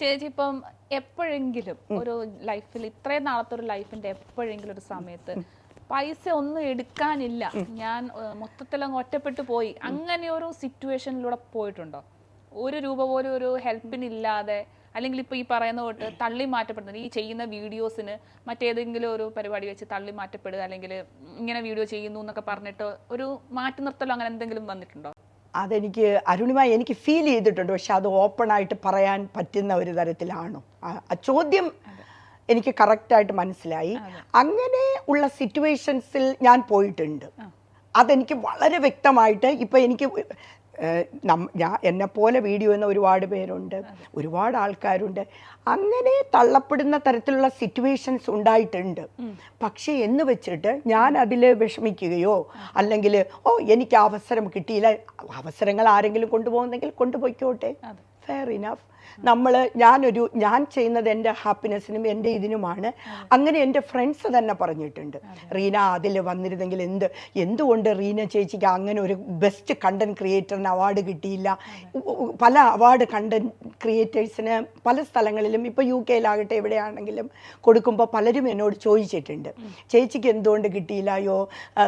ചേച്ചി ഇപ്പം എപ്പോഴെങ്കിലും ഒരു ലൈഫിൽ ഇത്രയും നാളത്തെ ഒരു ലൈഫിന്റെ എപ്പോഴെങ്കിലും ഒരു സമയത്ത് പൈസ ഒന്നും എടുക്കാനില്ല. ഞാൻ മൊത്തത്തിലങ്ങ് ഒറ്റപ്പെട്ടു പോയി. അങ്ങനെ ഒരു സിറ്റുവേഷനിലൂടെ പോയിട്ടുണ്ടോ? ഒരു രൂപ പോലും ഒരു ഹെൽപ്പിനില്ലാതെ അല്ലെങ്കിൽ ഇപ്പൊ ഈ പറയുന്ന തൊട്ട് തള്ളി മാറ്റപ്പെടുന്നത് ഈ ചെയ്യുന്ന വീഡിയോസിന് മറ്റേതെങ്കിലും ഒരു പരിപാടി വെച്ച് തള്ളി മാറ്റപ്പെടുക അല്ലെങ്കിൽ ഇങ്ങനെ വീഡിയോ ചെയ്യുന്നു എന്നൊക്കെ പറഞ്ഞിട്ട് ഒരു മാറ്റി നിർത്തലോ അങ്ങനെ എന്തെങ്കിലും വന്നിട്ടുണ്ടോ? അതെനിക്ക് അരുണിമ എനിക്ക് ഫീൽ ചെയ്തിട്ടുണ്ട്. പക്ഷെ അത് ഓപ്പണായിട്ട് പറയാൻ പറ്റുന്ന ഒരു തരത്തിലാണോ? ആ- ചോദ്യം എനിക്ക് കറക്റ്റായിട്ട് മനസ്സിലായി. അങ്ങനെ ഉള്ള സിറ്റുവേഷൻസിൽ ഞാൻ പോയിട്ടുണ്ട്. അതെനിക്ക് വളരെ വ്യക്തമായിട്ട് ഇപ്പം എനിക്ക് ഞാൻ എന്നെപ്പോലെ പോലെ വീഡിയോ എന്ന ഒരുപാട് പേരുണ്ട് ഒരുപാട് ആൾക്കാരുണ്ട്. അങ്ങനെ തള്ളപ്പെടുന്ന തരത്തിലുള്ള സിറ്റുവേഷൻസ് ഉണ്ടായിട്ടുണ്ട്. പക്ഷേ എന്ന് വെച്ചിട്ട് ഞാൻ അതിൽ വിഷമിക്കുകയോ അല്ലെങ്കിൽ ഓ എനിക്ക് അവസരം കിട്ടിയില്ല. അവസരങ്ങൾ ആരെങ്കിലും കൊണ്ടുപോകുന്നെങ്കിൽ കൊണ്ടുപോയിക്കോട്ടെ. ഫെയർ ഇനഫ് നമ്മൾ ഞാനൊരു ഞാൻ ചെയ്യുന്നത് എന്റെ ഹാപ്പിനെസ്സിനും എന്റെ ഇതിനുമാണ്. അങ്ങനെ എന്റെ ഫ്രണ്ട്സ് തന്നെ പറഞ്ഞിട്ടുണ്ട്. റീന അതിൽ വന്നിരുന്നെങ്കിൽ എന്ത് എന്തുകൊണ്ട് റീന ചേച്ചിക്ക് അങ്ങനെ ഒരു ബെസ്റ്റ് കണ്ടന്റ് ക്രിയേറ്ററിന് അവാർഡ് കിട്ടിയില്ല? പല അവാർഡ് കണ്ടന്റ് ക്രിയേറ്റേഴ്സിന് പല സ്ഥലങ്ങളിലും ഇപ്പോൾ യു കെയിലാകട്ടെ എവിടെയാണെങ്കിലും കൊടുക്കുമ്പോൾ പലരും എന്നോട് ചോദിച്ചിട്ടുണ്ട്. ചേച്ചിക്ക് എന്തുകൊണ്ട് കിട്ടിയില്ല അയ്യോ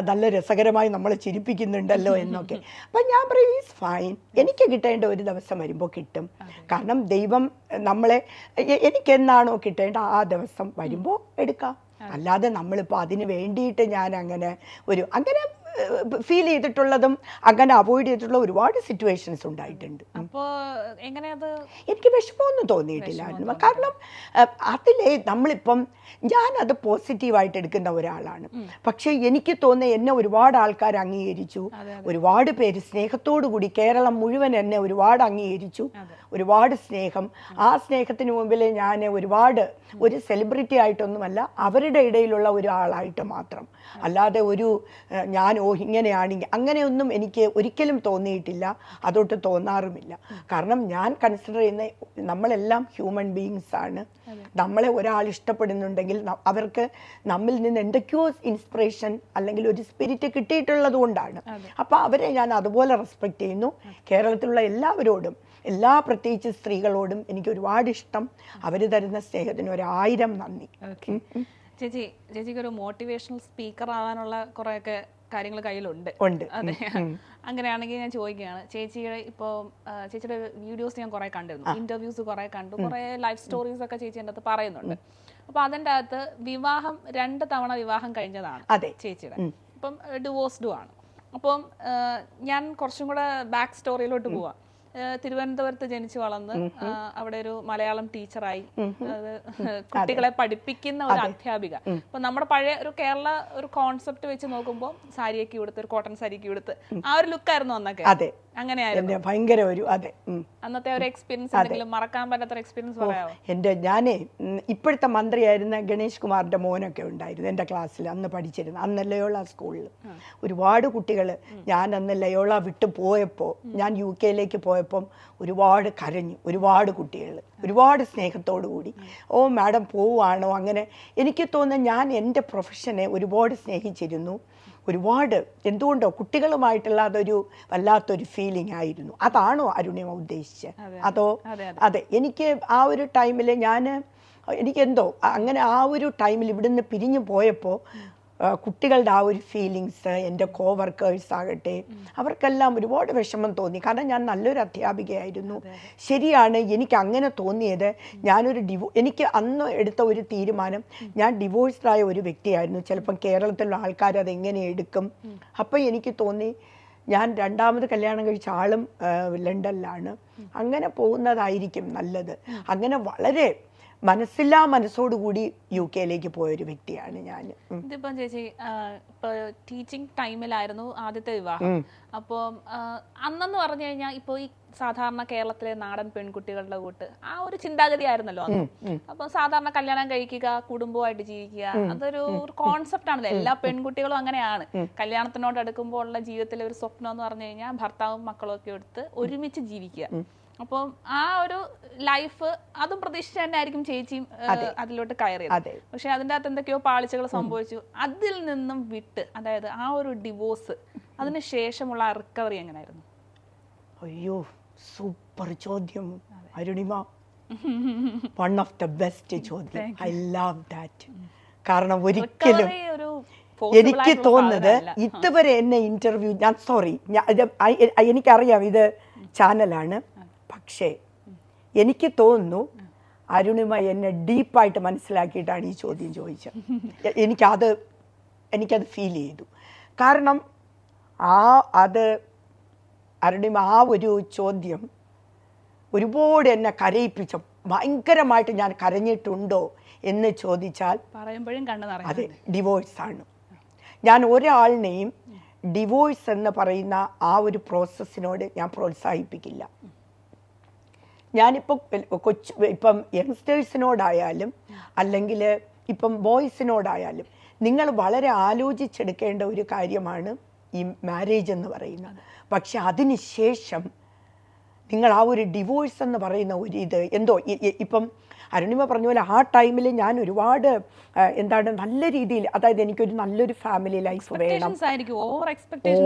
നല്ല രസകരമായി നമ്മളെ ചിരിപ്പിക്കുന്നുണ്ടല്ലോ എന്നൊക്കെ. അപ്പം ഞാൻ പറയും ഈസ് ഫൈൻ എനിക്ക് കിട്ടേണ്ട ഒരു ദിവസം വരുമ്പോൾ കിട്ടും. കാരണം ദൈവം നമ്മളെ എനിക്കെന്നാണോ എനിക്ക് എന്നാണോ കിട്ടേണ്ട ആ ദിവസം വരുമ്പോൾ എടുക്കാം. അല്ലാതെ നമ്മളിപ്പോൾ അതിന് വേണ്ടിയിട്ട് ഞാൻ അങ്ങനെ ഒരു അങ്ങനെ ഫീൽ ചെയ്തിട്ടുള്ളതും അങ്ങനെ അവോയ്ഡ് ചെയ്തിട്ടുള്ള ഒരുപാട് സിറ്റുവേഷൻസ് ഉണ്ടായിട്ടുണ്ട്. എനിക്ക് വിഷമമൊന്നും തോന്നിയിട്ടില്ലായിരുന്നു കാരണം അതിലെ നമ്മളിപ്പം അത് പോസിറ്റീവായിട്ട് എടുക്കുന്ന ഒരാളാണ്. പക്ഷേ എനിക്ക് തോന്നുന്ന എന്നെ ഒരുപാട് ആൾക്കാർ അംഗീകരിച്ചു. ഒരുപാട് പേര് സ്നേഹത്തോടു കൂടി കേരളം മുഴുവൻ എന്നെ ഒരുപാട് അംഗീകരിച്ചു. ഒരുപാട് സ്നേഹം. ആ സ്നേഹത്തിന് മുമ്പിൽ ഞാൻ ഒരുപാട് ഒരു സെലിബ്രിറ്റി ആയിട്ടൊന്നുമല്ല അവരുടെ ഇടയിലുള്ള ഒരാളായിട്ട് മാത്രം. അല്ലാതെ ഒരു ഞാൻ ഓ ഇങ്ങനെയാണെങ്കിൽ അങ്ങനെയൊന്നും എനിക്ക് ഒരിക്കലും തോന്നിയിട്ടില്ല. അതൊട്ട് തോന്നാറുമില്ല. കാരണം ഞാൻ കൺസിഡർ ചെയ്യുന്ന നമ്മളെല്ലാം ഹ്യൂമൻ ബീയിങ്സ് ആണ്. നമ്മളെ ഒരാൾ ഇഷ്ടപ്പെടുന്നുണ്ടെങ്കിൽ അവർക്ക് നമ്മിൽ നിന്ന് എന്തൊക്കെയോ ഇൻസ്പിറേഷൻ അല്ലെങ്കിൽ ഒരു സ്പിരിറ്റ് കിട്ടിയിട്ടുള്ളത് കൊണ്ടാണ്. അപ്പോൾ അവരെ ഞാൻ അതുപോലെ റെസ്പെക്റ്റ് ചെയ്യുന്നു. കേരളത്തിലുള്ള എല്ലാവരോടും എല്ലാ പ്രത്യേകിച്ച് സ്ത്രീകളോടും എനിക്ക് ഒരുപാട് ഇഷ്ടം. അവർ തരുന്ന സ്നേഹത്തിന് ഒരായിരം നന്ദി. ചേച്ചി ചേച്ചിക്ക് ഒരു മോട്ടിവേഷണൽ സ്പീക്കർ ആവാനുള്ള കുറെയൊക്കെ കാര്യങ്ങൾ കയ്യിലുണ്ട്. ഉണ്ട്. അതെ. അങ്ങനെയാണെങ്കിൽ ഞാൻ ചോദിക്കുകയാണ് ചേച്ചിയുടെ ഇപ്പോൾ ചേച്ചിയുടെ വീഡിയോസ് ഞാൻ കുറെ കണ്ടിരുന്നു. ഇന്റർവ്യൂസ് കുറെ കണ്ടു. കുറെ ലൈഫ് സ്റ്റോറീസ് ഒക്കെ ചേച്ചി എന്റെ അകത്ത് പറയുന്നുണ്ട്. അപ്പൊ അതിന്റെ അകത്ത് വിവാഹം രണ്ട് തവണ വിവാഹം കഴിഞ്ഞതാണ് അതെ. ചേച്ചിയുടെ. ഇപ്പം ഡിവോഴ്സ്ഡു ആണ്. അപ്പം ഞാൻ കുറച്ചും കൂടെ ബാക്ക് സ്റ്റോറിയിലോട്ട് പോവാം. തിരുവനന്തപുരത്ത് ജനിച്ചു വളർന്ന് അവിടെ ഒരു മലയാളം ടീച്ചറായി. അത് കുട്ടികളെ പഠിപ്പിക്കുന്ന ഒരു അധ്യാപിക. അപ്പൊ നമ്മുടെ പഴയ ഒരു കേരള ഒരു കോൺസെപ്റ്റ് വെച്ച് നോക്കുമ്പോൾ സാരിയൊക്കെ ഉടുത്ത് ഒരു കോട്ടൺ സാരിയൊക്കെ ഉടുത്ത് ആ ഒരു ലുക്കായിരുന്നു അന്നൊക്കെ. അങ്ങനെയായിരുന്നു. ഭയങ്കര ഒരു അതെ അന്നത്തെ ഒരു എക്സ്പീരിയൻസ് എന്തെങ്കിലും മറക്കാൻ പറ്റാത്ത എക്സ്പീരിയൻസ് പറയാമോ എന്റെ ഞാനേ ഇപ്പോഴത്തെ മന്ത്രിയായിരുന്ന ഗണേഷ് കുമാറിന്റെ മോനൊക്കെ ഉണ്ടായിരുന്നു എന്റെ ക്ലാസ്സിൽ അന്ന് പഠിച്ചിരുന്നു അന്ന് ലയോള സ്കൂളിൽ ഒരുപാട് കുട്ടികൾ ഞാൻ അന്ന് ലയോള വിട്ടു പോയപ്പോൾ ഞാൻ യു കെയിലേക്ക് പോയപ്പം ഒരുപാട് കരഞ്ഞു ഒരുപാട് കുട്ടികൾ ഒരുപാട് സ്നേഹത്തോടു കൂടി ഓ മാഡം പോവുകയാണോ? അങ്ങനെ എനിക്ക് തോന്നുന്ന ഞാൻ എന്റെ പ്രൊഫഷനെ ഒരുപാട് സ്നേഹിച്ചിരുന്നു. ഒരുപാട് എന്തുകൊണ്ടോ കുട്ടികളുമായിട്ടുള്ള അതൊരു വല്ലാത്തൊരു ഫീലിംഗ് ആയിരുന്നു. അതാണോ അരുണിമ ഉദ്ദേശിച്ചത്? അതോ അതെ, എനിക്ക് ആ ഒരു ടൈമിൽ ഞാൻ എനിക്കെന്തോ അങ്ങനെ ആ ഒരു ടൈമിൽ ഇവിടുന്ന് പിരിഞ്ഞു പോയപ്പോൾ കുട്ടികളുടെ ആ ഒരു ഫീലിങ്സ് എന്റെ കോ വർക്കേഴ്സ് ആകട്ടെ അവർക്കെല്ലാം ഒരുപാട് വിഷമം തോന്നി. കാരണം ഞാൻ നല്ലൊരു അധ്യാപികയായിരുന്നു. ശരിയാണ് എനിക്ക് അങ്ങനെ തോന്നിയത്. ഞാനൊരു ഡിവോ എനിക്ക് അന്ന് എടുത്ത ഒരു തീരുമാനം ഞാൻ ഡിവോഴ്സ്ഡായ ഒരു വ്യക്തിയായിരുന്നു. ചിലപ്പം കേരളത്തിലുള്ള ആൾക്കാർ അതെങ്ങനെ എടുക്കും? അപ്പോൾ എനിക്ക് തോന്നി ഞാൻ രണ്ടാമത് കല്യാണം കഴിച്ച ആളും ലണ്ടനിലാണ്. അങ്ങനെ പോകുന്നതായിരിക്കും നല്ലത്. അങ്ങനെ വളരെ മനസ്സില്ലാ മനസ്സോടുകൂടി യു കെയിലേക്ക് പോയൊരു വ്യക്തിയാണ് ഞാൻ. ഇതിപ്പം ചേച്ചി ഇപ്പൊ ടീച്ചിങ് ടൈമിലായിരുന്നു ആദ്യത്തെ വിവാഹം. അപ്പോൾ അന്നെന്ന് പറഞ്ഞു കഴിഞ്ഞാൽ ഇപ്പോൾ ഈ സാധാരണ കേരളത്തിലെ നാടൻ പെൺകുട്ടികളുടെ കൂട്ട് ആ ഒരു ചിന്താഗതി ആയിരുന്നല്ലോ അന്ന്. അപ്പൊ സാധാരണ കല്യാണം കഴിക്കുക കുടുംബമായിട്ട് ജീവിക്കുക അതൊരു കോൺസെപ്റ്റ് ആണല്ലോ. എല്ലാ പെൺകുട്ടികളും അങ്ങനെയാണ്. കല്യാണത്തിനോട് അടുക്കുമ്പോൾ ഉള്ള ജീവിതത്തിലെ ഒരു സ്വപ്നം എന്ന് പറഞ്ഞു കഴിഞ്ഞാൽ ഭർത്താവും മക്കളും ഒക്കെ എടുത്ത് ഒരുമിച്ച് ജീവിക്കുക. അപ്പം ആ ഒരു ലൈഫ് അതും പ്രതീക്ഷിച്ച് തന്നെ ആയിരിക്കും ചേച്ചിയും അതിലോട്ട് കയറിയത്. പക്ഷെ അതിന്റെ അകത്ത് എന്തൊക്കെയോ പാളിച്ചകൾ സംഭവിച്ചു. അതിൽ നിന്നും വിട്ട് അതായത് ആ ഒരു ഡിവോഴ്സ് അതിന് ശേഷമുള്ള റിക്കവറി എങ്ങനെയായിരുന്നു അയ്യോ സൂപ്പർ ചോദ്യം. Arunima one of the best ചോദ്യം. ഐ ലവ് ദാറ്റ് കാരണം ഒരിക്കലും എനിക്ക് തോന്നുന്നത് ഇതുവരെ എന്നെ ഇന്റർവ്യൂ ഞാൻ സോറി എനിക്കറിയാം ഇത് ചാനലാണ് പക്ഷേ എനിക്ക് തോന്നുന്നു അരുണിമ എന്നെ ഡീപ്പായിട്ട് മനസ്സിലാക്കിയിട്ടാണ് ഈ ചോദ്യം ചോദിച്ചത്. എനിക്കത് എനിക്കത് ഫീൽ ചെയ്തു. കാരണം ആ അത് അരുണിമ ആ ഒരു ചോദ്യം ഒരുപാട് എന്നെ കരയിപ്പിച്ച. ഭയങ്കരമായിട്ട് ഞാൻ കരഞ്ഞിട്ടുണ്ടോ എന്ന് ചോദിച്ചാൽ പറയുമ്പോഴും കണ്ണു അതെ ഡിവോഴ്സാണ് ഞാൻ ഒരാളിനെയും ഡിവോഴ്സ് എന്ന് പറയുന്ന ആ ഒരു പ്രോസസ്സിനോട് ഞാൻ പ്രോത്സാഹിപ്പിക്കില്ല. ഞാനിപ്പോൾ കൊച്ചു ഇപ്പം യങ്സ്റ്റേഴ്സിനോടായാലും അല്ലെങ്കിൽ ഇപ്പം ബോയ്സിനോടായാലും നിങ്ങൾ വളരെ ആലോചിച്ചെടുക്കേണ്ട ഒരു കാര്യമാണ് ഈ മാരേജ് എന്ന് പറയുന്നത്. പക്ഷെ അതിന് ശേഷം നിങ്ങൾ ആ ഒരു ഡിവോഴ്സ് എന്ന് പറയുന്ന ഒരു ഇത് എന്തോ ഇപ്പം അരുണിമ പറഞ്ഞ പോലെ ആ ടൈമിൽ ഞാൻ ഒരുപാട് എന്താണ് നല്ല രീതിയിൽ അതായത് എനിക്കൊരു നല്ലൊരു ഫാമിലി ലൈഫ് വേണം.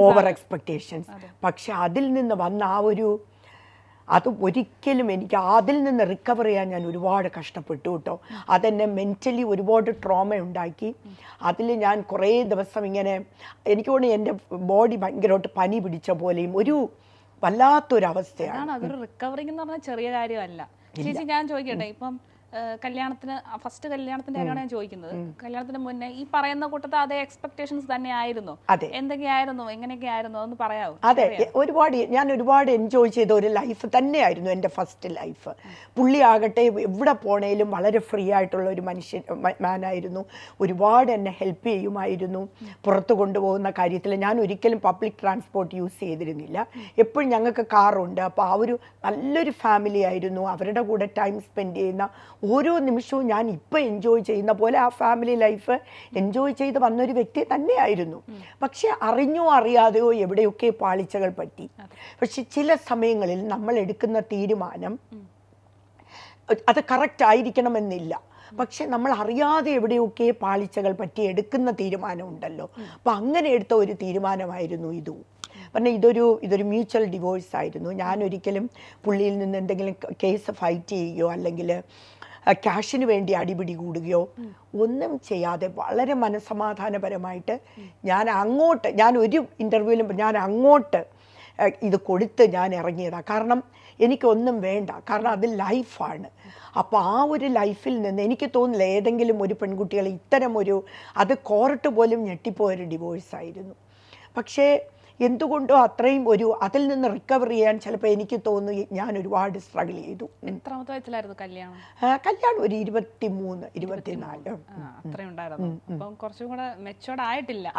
ഓവർ എക്സ്പെക്ടേഷൻസ് പക്ഷെ അതിൽ നിന്ന് വന്ന ആ ഒരു അത് ഒരിക്കലും എനിക്ക് അതിൽ നിന്ന് റിക്കവർ ചെയ്യാൻ ഞാൻ ഒരുപാട് കഷ്ടപ്പെട്ടു കേട്ടോ. അതെന്നെ മെന്റലി ഒരുപാട് ട്രോമ ഉണ്ടാക്കി. അതിൽ ഞാൻ കുറേ ദിവസം ഇങ്ങനെ എനിക്ക് തോന്നുന്നു എന്റെ ബോഡി ഭയങ്കരമായിട്ട് പനി പിടിച്ച പോലെയും ഒരു വല്ലാത്തൊരവസ്ഥയാണ്. അവസ്ഥയാണ് അതൊരു റിക്കവറിംഗ് എന്ന് പറഞ്ഞാൽ ചെറിയ കാര്യമല്ല. ചേച്ചി ഞാൻ ചോദിക്കട്ടെ ഇപ്പം കല്യാണത്തിന് ഫസ്റ്റ് കല്യാണത്തിന്റെ കാര്യമാണ് ഞാൻ ചോദിക്കുന്നത്. കല്യാണത്തിന് മുന്നേ ഈ പറയുന്ന കൂട്ടത്തെ അതേ എക്സ്പെക്ടേഷൻസ് തന്നെ ആയിരുന്നു അതെ. എന്തൊക്കെയായിരുന്നു? എങ്ങനെയൊക്കെ ആയിരുന്നു അതൊന്ന് പറയാമോ അതെ. ഒരുപാട് ഞാൻ ഒരുപാട് എൻജോയ് ചെയ്ത ഒരു ലൈഫ് തന്നെയായിരുന്നു എന്റെ ഫസ്റ്റ് ലൈഫ് പുള്ളി ആകട്ടെ എവിടെ പോണേലും വളരെ ഫ്രീ ആയിട്ടുള്ള ഒരു മനുഷ്യൻ മാനായിരുന്നു. ഒരുപാട് എന്നെ ഹെൽപ്പ് ചെയ്യുമായിരുന്നു. പുറത്ത് കൊണ്ടുപോകുന്ന കാര്യത്തിൽ ഞാൻ ഒരിക്കലും പബ്ലിക് ട്രാൻസ്പോർട്ട് യൂസ് ചെയ്തിരുന്നില്ല. എപ്പോഴും ഞങ്ങൾക്ക് കാറുണ്ട് അപ്പോൾ ആ ഒരു നല്ലൊരു ഫാമിലി ആയിരുന്നു. അവരുടെ കൂടെ ടൈം സ്പെൻഡ് ചെയ്യുന്ന ഓരോ നിമിഷവും ഞാൻ ഇപ്പം എൻജോയ് ചെയ്യുന്ന പോലെ ആ ഫാമിലി ലൈഫ് എൻജോയ് ചെയ്ത് വന്നൊരു വ്യക്തി തന്നെയായിരുന്നു. പക്ഷെ അറിഞ്ഞോ അറിയാതെയോ എവിടെയൊക്കെ പാളിച്ചകൾ പറ്റി. പക്ഷെ ചില സമയങ്ങളിൽ നമ്മൾ എടുക്കുന്ന തീരുമാനം അത് കറക്റ്റ് ആയിരിക്കണമെന്നില്ല. പക്ഷെ നമ്മൾ അറിയാതെ എവിടെയൊക്കെ പാളിച്ചകൾ പറ്റി എടുക്കുന്ന തീരുമാനം ഉണ്ടല്ലോ. അപ്പം അങ്ങനെ എടുത്ത ഒരു തീരുമാനമായിരുന്നു ഇതും. പറഞ്ഞാൽ ഇതൊരു ഇതൊരു മ്യൂച്വൽ ഡിവോഴ്സ് ആയിരുന്നു. ഞാൻ ഒരിക്കലും പുള്ളിയിൽ നിന്ന് എന്തെങ്കിലും കേസ് ഫൈറ്റ് ചെയ്യുകയോ അല്ലെങ്കിൽ ക്യാഷിന് വേണ്ടി അടിപിടി കൂടുകയോ ഒന്നും ചെയ്യാതെ വളരെ മനസമാധാനപരമായിട്ട് ഞാൻ അങ്ങോട്ട് ഞാൻ ഒരു ഇന്റർവ്യൂവിലും ഞാൻ അങ്ങോട്ട് ഇത് കൊടുത്ത് ഞാൻ ഇറങ്ങിയതാണ് കാരണം എനിക്കൊന്നും വേണ്ട. കാരണം അത് ലൈഫാണ്. അപ്പോൾ ആ ഒരു ലൈഫിൽ നിന്ന് എനിക്ക് തോന്നില്ല ഏതെങ്കിലും ഒരു പെൺകുട്ടികൾ ഇത്തരം ഒരു അത് കോർട്ട് പോലും ഞെട്ടിപ്പോയൊരു ഡിവോഴ്സായിരുന്നു പക്ഷേ എന്തുകൊണ്ടോ അത്രയും ഒരു അതിൽ നിന്ന് റിക്കവർ ചെയ്യാൻ ചിലപ്പോൾ എനിക്ക് തോന്നുന്നു ഞാൻ ഒരുപാട് സ്ട്രഗിൾ ചെയ്തു. ഉം. എത്രാമത്തെ വയസ്സിലായിരുന്നു കല്യാണം? കല്യാണം ഒരു ഇരുപത്തി മൂന്ന് ഇരുപത്തിനാല് അത്രയും കുറച്ചും കൂടെ മെച്ചോർഡ് ആയിട്ടില്ല.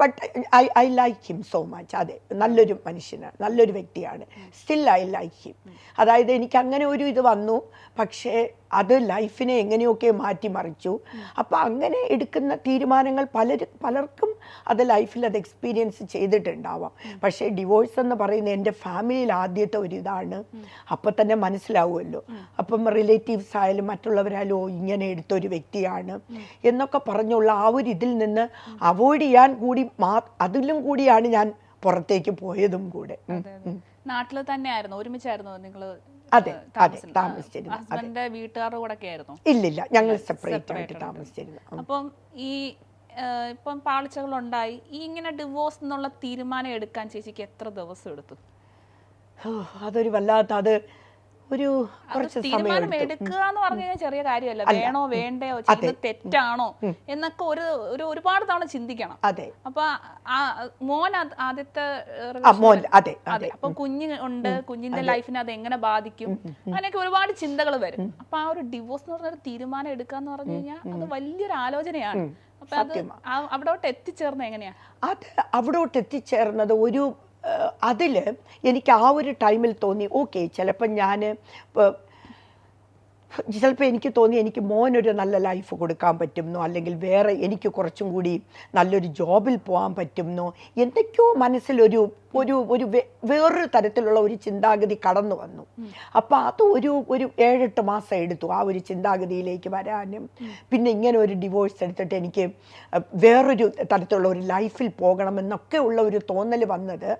But I I like him so much അതെ നല്ലൊരു മനുഷ്യനാണ് നല്ലൊരു വ്യക്തിയാണ്. സ്റ്റിൽ ഐ ലൈക്ക് ഹിം അതായത് എനിക്ക് അങ്ങനെ ഒരു ഇത് വന്നു. പക്ഷേ അത് ലൈഫിനെ എങ്ങനെയൊക്കെ മാറ്റിമറിച്ചു. അപ്പോൾ അങ്ങനെ എടുക്കുന്ന തീരുമാനങ്ങൾ പലരും പലർക്കും അത് ലൈഫിൽ അത് എക്സ്പീരിയൻസ് ചെയ്തിട്ടുണ്ടാവാം. പക്ഷേ ഡിവോഴ്സ് എന്ന് പറയുന്ന എന്റെ ഫാമിലിയിൽ ആദ്യത്തെ ഒരു ഇതാണ്. അപ്പം തന്നെ മനസ്സിലാവുമല്ലോ. അപ്പം റിലേറ്റീവ്സ് ആയാലും മറ്റുള്ളവരായാലും ഇങ്ങനെ ഇങ്ങനെ എടുത്തൊരു വ്യക്തിയാണ് എന്നൊക്കെ പറഞ്ഞുള്ള ആ ഒരു ഇതിൽ നിന്ന് അവോയ്ഡ് ചെയ്യാൻ കൂടി മാ അതിലും കൂടിയാണ് ഞാൻ പുറത്തേക്ക് പോയതും കൂടെ. നാട്ടിൽ തന്നെയായിരുന്നു. ഒരുമിച്ചായിരുന്നു നിങ്ങൾ അതെ, അതെ, താമസിച്ചിരുന്നു, അതെ. ഹസ്ബൻഡിന്റെ വീട്ടുകാരുടെ കൂടെ ആയിരുന്നു ഇല്ലില്ല ഞങ്ങൾ സെപ്പറേറ്റ് ആയിട്ട് താമസിച്ചിരുന്നു. അപ്പം ഈ ഇപ്പം പാളിച്ചകൾ ഉണ്ടായി ഈ ഇങ്ങനെ ഡിവോഴ്സ് എന്നുള്ള തീരുമാനം എടുക്കാൻ ചേച്ചിക്ക് എത്ര ദിവസം എടുത്തു? അതൊരു വല്ലാത്ത അത് ഒരു കുറച്ച് തീരുമാനം എടുക്കുക എന്ന് പറഞ്ഞു കഴിഞ്ഞാൽ ചെറിയ കാര്യമല്ല. വേണോ വേണ്ടയോ. തെറ്റാണോ എന്നൊക്കെ ഒരു ഒരു ഒരുപാട് തവണ ചിന്തിക്കണം. അതെ. അപ്പൊ മോൻ ആദ്യത്തെ അതെ അതെ. അപ്പൊ കുഞ്ഞ് ഉണ്ട്. കുഞ്ഞിന്റെ ലൈഫിനെ അത് എങ്ങനെ ബാധിക്കും? അങ്ങനെയൊക്കെ ഒരുപാട് ചിന്തകൾ വരും. അപ്പൊ ആ ഒരു ഡിവോഴ്സ് എന്ന് പറഞ്ഞ ഒരു തീരുമാനം എടുക്കാന്ന് പറഞ്ഞു കഴിഞ്ഞാൽ അത് വലിയൊരു ആലോചനയാണ്. അപ്പൊ അത് അവിടോട്ട് എത്തിച്ചേർന്ന എങ്ങനെയാ? അത് അവിടോട്ട് എത്തിച്ചേർന്നത് ഒരു അതിൽ എനിക്ക് ആ ഒരു ടൈമിൽ തോന്നി ഓക്കെ ചിലപ്പം ഞാൻ ചിലപ്പോൾ എനിക്ക് തോന്നി എനിക്ക് മോനൊരു നല്ല ലൈഫ് കൊടുക്കാൻ പറ്റുമെന്നോ അല്ലെങ്കിൽ വേറെ എനിക്ക് കുറച്ചും കൂടി നല്ലൊരു ജോബിൽ പോകാൻ പറ്റുമെന്നോ എന്തൊക്കെയോ മനസ്സിലൊരു ഒരു ഒരു വേറൊരു തരത്തിലുള്ള ഒരു ചിന്താഗതി കടന്നു വന്നു. അപ്പം അത് ഒരു ഒരു ഏഴെട്ട് മാസം എടുത്തു ആ ഒരു ചിന്താഗതിയിലേക്ക് വരാനും. പിന്നെ ഇങ്ങനെ ഒരു ഡിവോഴ്സ് എടുത്തിട്ട് എനിക്ക് വേറൊരു തരത്തിലുള്ള ഒരു ലൈഫിൽ പോകണമെന്നൊക്കെ ഉള്ള ഒരു തോന്നൽ വന്നത്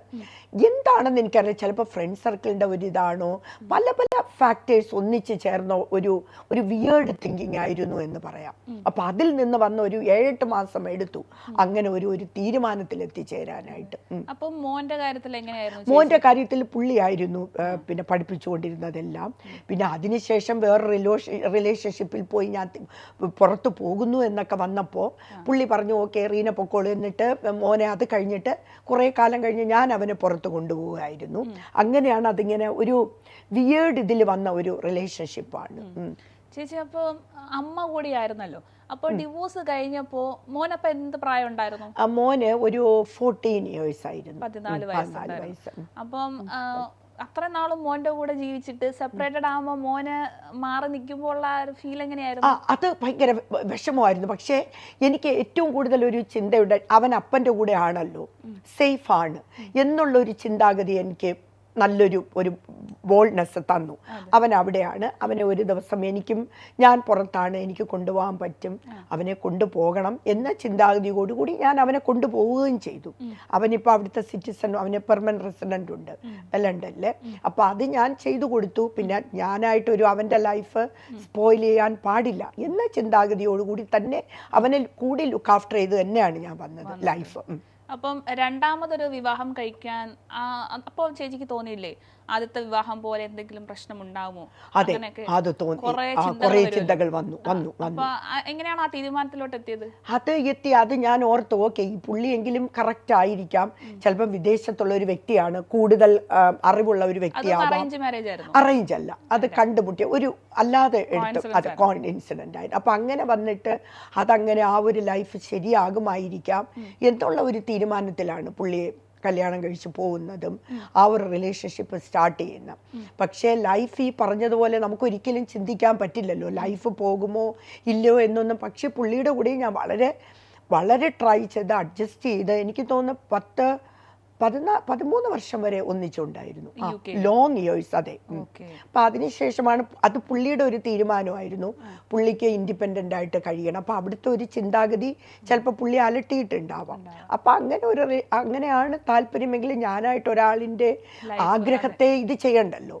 എന്താണെന്ന് എനിക്കറിയാം ചിലപ്പോൾ ഫ്രണ്ട് സർക്കിളിന്റെ ഒരു ഇതാണോ? പല പല ഫാക്ടേഴ്സ് ഒന്നിച്ച് ചേർന്ന ഒരു ഒരു വിയേർഡ് തിങ്കിങ് ആയിരുന്നു എന്ന് പറയാം. അപ്പം അതിൽ നിന്ന് വന്ന ഒരു ഏഴെട്ട് മാസം എടുത്തു അങ്ങനെ ഒരു ഒരു തീരുമാനത്തിൽ എത്തിച്ചേരാനായിട്ട്. അപ്പം മോന്റെ കാര്യത്തിൽ എങ്ങനെയായിരുന്നു മോന്റെ കാര്യത്തിൽ പുള്ളിയായിരുന്നു പിന്നെ പഠിപ്പിച്ചുകൊണ്ടിരുന്നതെല്ലാം. പിന്നെ അതിനുശേഷം വേറെ റിലോഷ റിലേഷൻഷിപ്പിൽ പോയി ഞാൻ പുറത്തു പോകുന്നു എന്നൊക്കെ വന്നപ്പോൾ പുള്ളി പറഞ്ഞു ഓക്കെ റീന പൊക്കോളൂ എന്നിട്ട് മോനെ അത് കഴിഞ്ഞിട്ട് കുറേ കാലം കഴിഞ്ഞ് ഞാൻ അവനെ പുറത്ത് കൊണ്ടുപോകുമായിരുന്നു അങ്ങനെയാണ് അതിങ്ങനെ ഒരു വിയേർഡ് ഇതിൽ വന്ന ഒരു റിലേഷൻഷിപ്പാണ് ചേച്ചി അപ്പോൾ അമ്മ കൂടിയായിരുന്നല്ലോ. അപ്പോൾ ഡിവോഴ്സ് കഴിഞ്ഞപ്പോ മോനപ്പ എന്ത് പ്രായം ഉണ്ടായിരുന്നു? മോന് ഒരു ഫോർട്ടീൻ ഇയേഴ്സ് ആയിരുന്നു. പതിനാല് വയസ്സ്. അപ്പം അത്ര നാളും മോന്റെ കൂടെ ജീവിച്ചിട്ട് സെപ്പറേറ്റഡ് ആകുമ്പോൾ മോന് മാറി നിൽക്കുമ്പോൾ ഉള്ള ഒരു ഫീൽ എങ്ങനെയായിരുന്നു? അത് ഭയങ്കര വിഷമമായിരുന്നു. പക്ഷേ എനിക്ക് ഏറ്റവും കൂടുതൽ ഒരു ചിന്തയുണ്ട് അവൻ അപ്പന്റെ കൂടെ ആണല്ലോ. സേഫ് ആണ്. എന്നുള്ള ഒരു ചിന്താഗതി എനിക്ക് നല്ലൊരു ഒരു ബോൾഡ്നെസ് തന്നു. അവൻ അവിടെയാണ് അവനെ ഒരു ദിവസം എനിക്കും ഞാൻ പുറത്താണ് എനിക്ക് കൊണ്ടുപോകാൻ പറ്റും. അവനെ കൊണ്ടുപോകണം എന്ന ചിന്താഗതിയോടുകൂടി ഞാൻ അവനെ കൊണ്ടുപോവുകയും ചെയ്തു. അവനിപ്പോൾ അവിടുത്തെ സിറ്റിസൺ അവന് പെർമനന്റ് റെസിഡന്റ് ഉണ്ട്. ലണ്ടനിൽ അപ്പോൾ അത് ഞാൻ ചെയ്തു കൊടുത്തു. പിന്നെ ഞാനായിട്ടൊരു അവന്റെ ലൈഫ് സ്പോയിൽ ചെയ്യാൻ പാടില്ല എന്ന ചിന്താഗതിയോടുകൂടി തന്നെ അവനെ കൂടി ലുക്ക് ആഫ്റ്റർ ചെയ്ത് തന്നെയാണ് ഞാൻ വന്നത് ലൈഫ് അപ്പം രണ്ടാമതൊരു വിവാഹം കഴിക്കാൻ അപ്പോൾ ചേച്ചിക്ക് തോന്നിയില്ലേ? ആദ്യത്തെ വിവാഹം പോലെ എന്തെങ്കിലും പ്രശ്നം ഉണ്ടാവുമോ അതെ അത് തോന്നി. കുറേ ചിന്തകൾ വന്നു വന്നു വന്നു. എങ്ങനെയാണ് ആ തീരുമാനത്തിലോട്ട് എത്തിയത്? അത് എത്തി അത് ഞാൻ ഓർത്തു ഓക്കെ ഈ പുള്ളിയെങ്കിലും കറക്റ്റ് ആയിരിക്കാം. ചിലപ്പോൾ വിദേശത്തുള്ള ഒരു വ്യക്തിയാണ് കൂടുതൽ അറിവുള്ള ഒരു വ്യക്തിയാണ് അറേഞ്ച് അല്ല അത് കണ്ടുമുട്ടിയ ഒരു അല്ലാതെ എടുത്തു അത് കോൺ ഇൻസിഡന്റ് ആയിരുന്നു. അപ്പൊ അങ്ങനെ വന്നിട്ട് അതങ്ങനെ ആ ഒരു ലൈഫ് ശരിയാകുമായിരിക്കാം എന്നുള്ള ഒരു തീരുമാനത്തിലാണ് പുള്ളിയെ കല്യാണം കഴിച്ച് പോകുന്നതും ആ ഒരു റിലേഷൻഷിപ്പ് സ്റ്റാർട്ട് ചെയ്യുന്ന. പക്ഷേ ലൈഫ് ഈ പറഞ്ഞതുപോലെ നമുക്ക് ഒരിക്കലും ചിന്തിക്കാൻ പറ്റില്ലല്ലോ. ലൈഫ് പോകുമോ ഇല്ലയോ എന്നൊന്നും. പക്ഷേ പുള്ളിയുടെ കൂടെ ഞാൻ വളരെ വളരെ ട്രൈ ചെയ്ത് അഡ്ജസ്റ്റ് ചെയ്ത് എനിക്ക് തോന്നുന്നു പത്ത് പതിനാ പതിമൂന്ന് വർഷം വരെ ഒന്നിച്ചുണ്ടായിരുന്നു. ലോങ് ഇയേഴ്സ് അതെ. അപ്പൊ അതിനുശേഷമാണ് അത് പുള്ളിയുടെ ഒരു തീരുമാനമായിരുന്നു. പുള്ളിക്ക് ഇൻഡിപെൻഡന്റ് ആയിട്ട് കഴിയണം. അപ്പൊ അവിടുത്തെ ഒരു ചിന്താഗതി ചിലപ്പോൾ പുള്ളി അലട്ടിയിട്ടുണ്ടാവാം. അപ്പൊ അങ്ങനെ ഒരു അങ്ങനെയാണ് താല്പര്യമെങ്കിൽ ഞാനായിട്ട് ഒരാളിന്റെ ആഗ്രഹത്തെ ഇത് ചെയ്യണ്ടല്ലോ.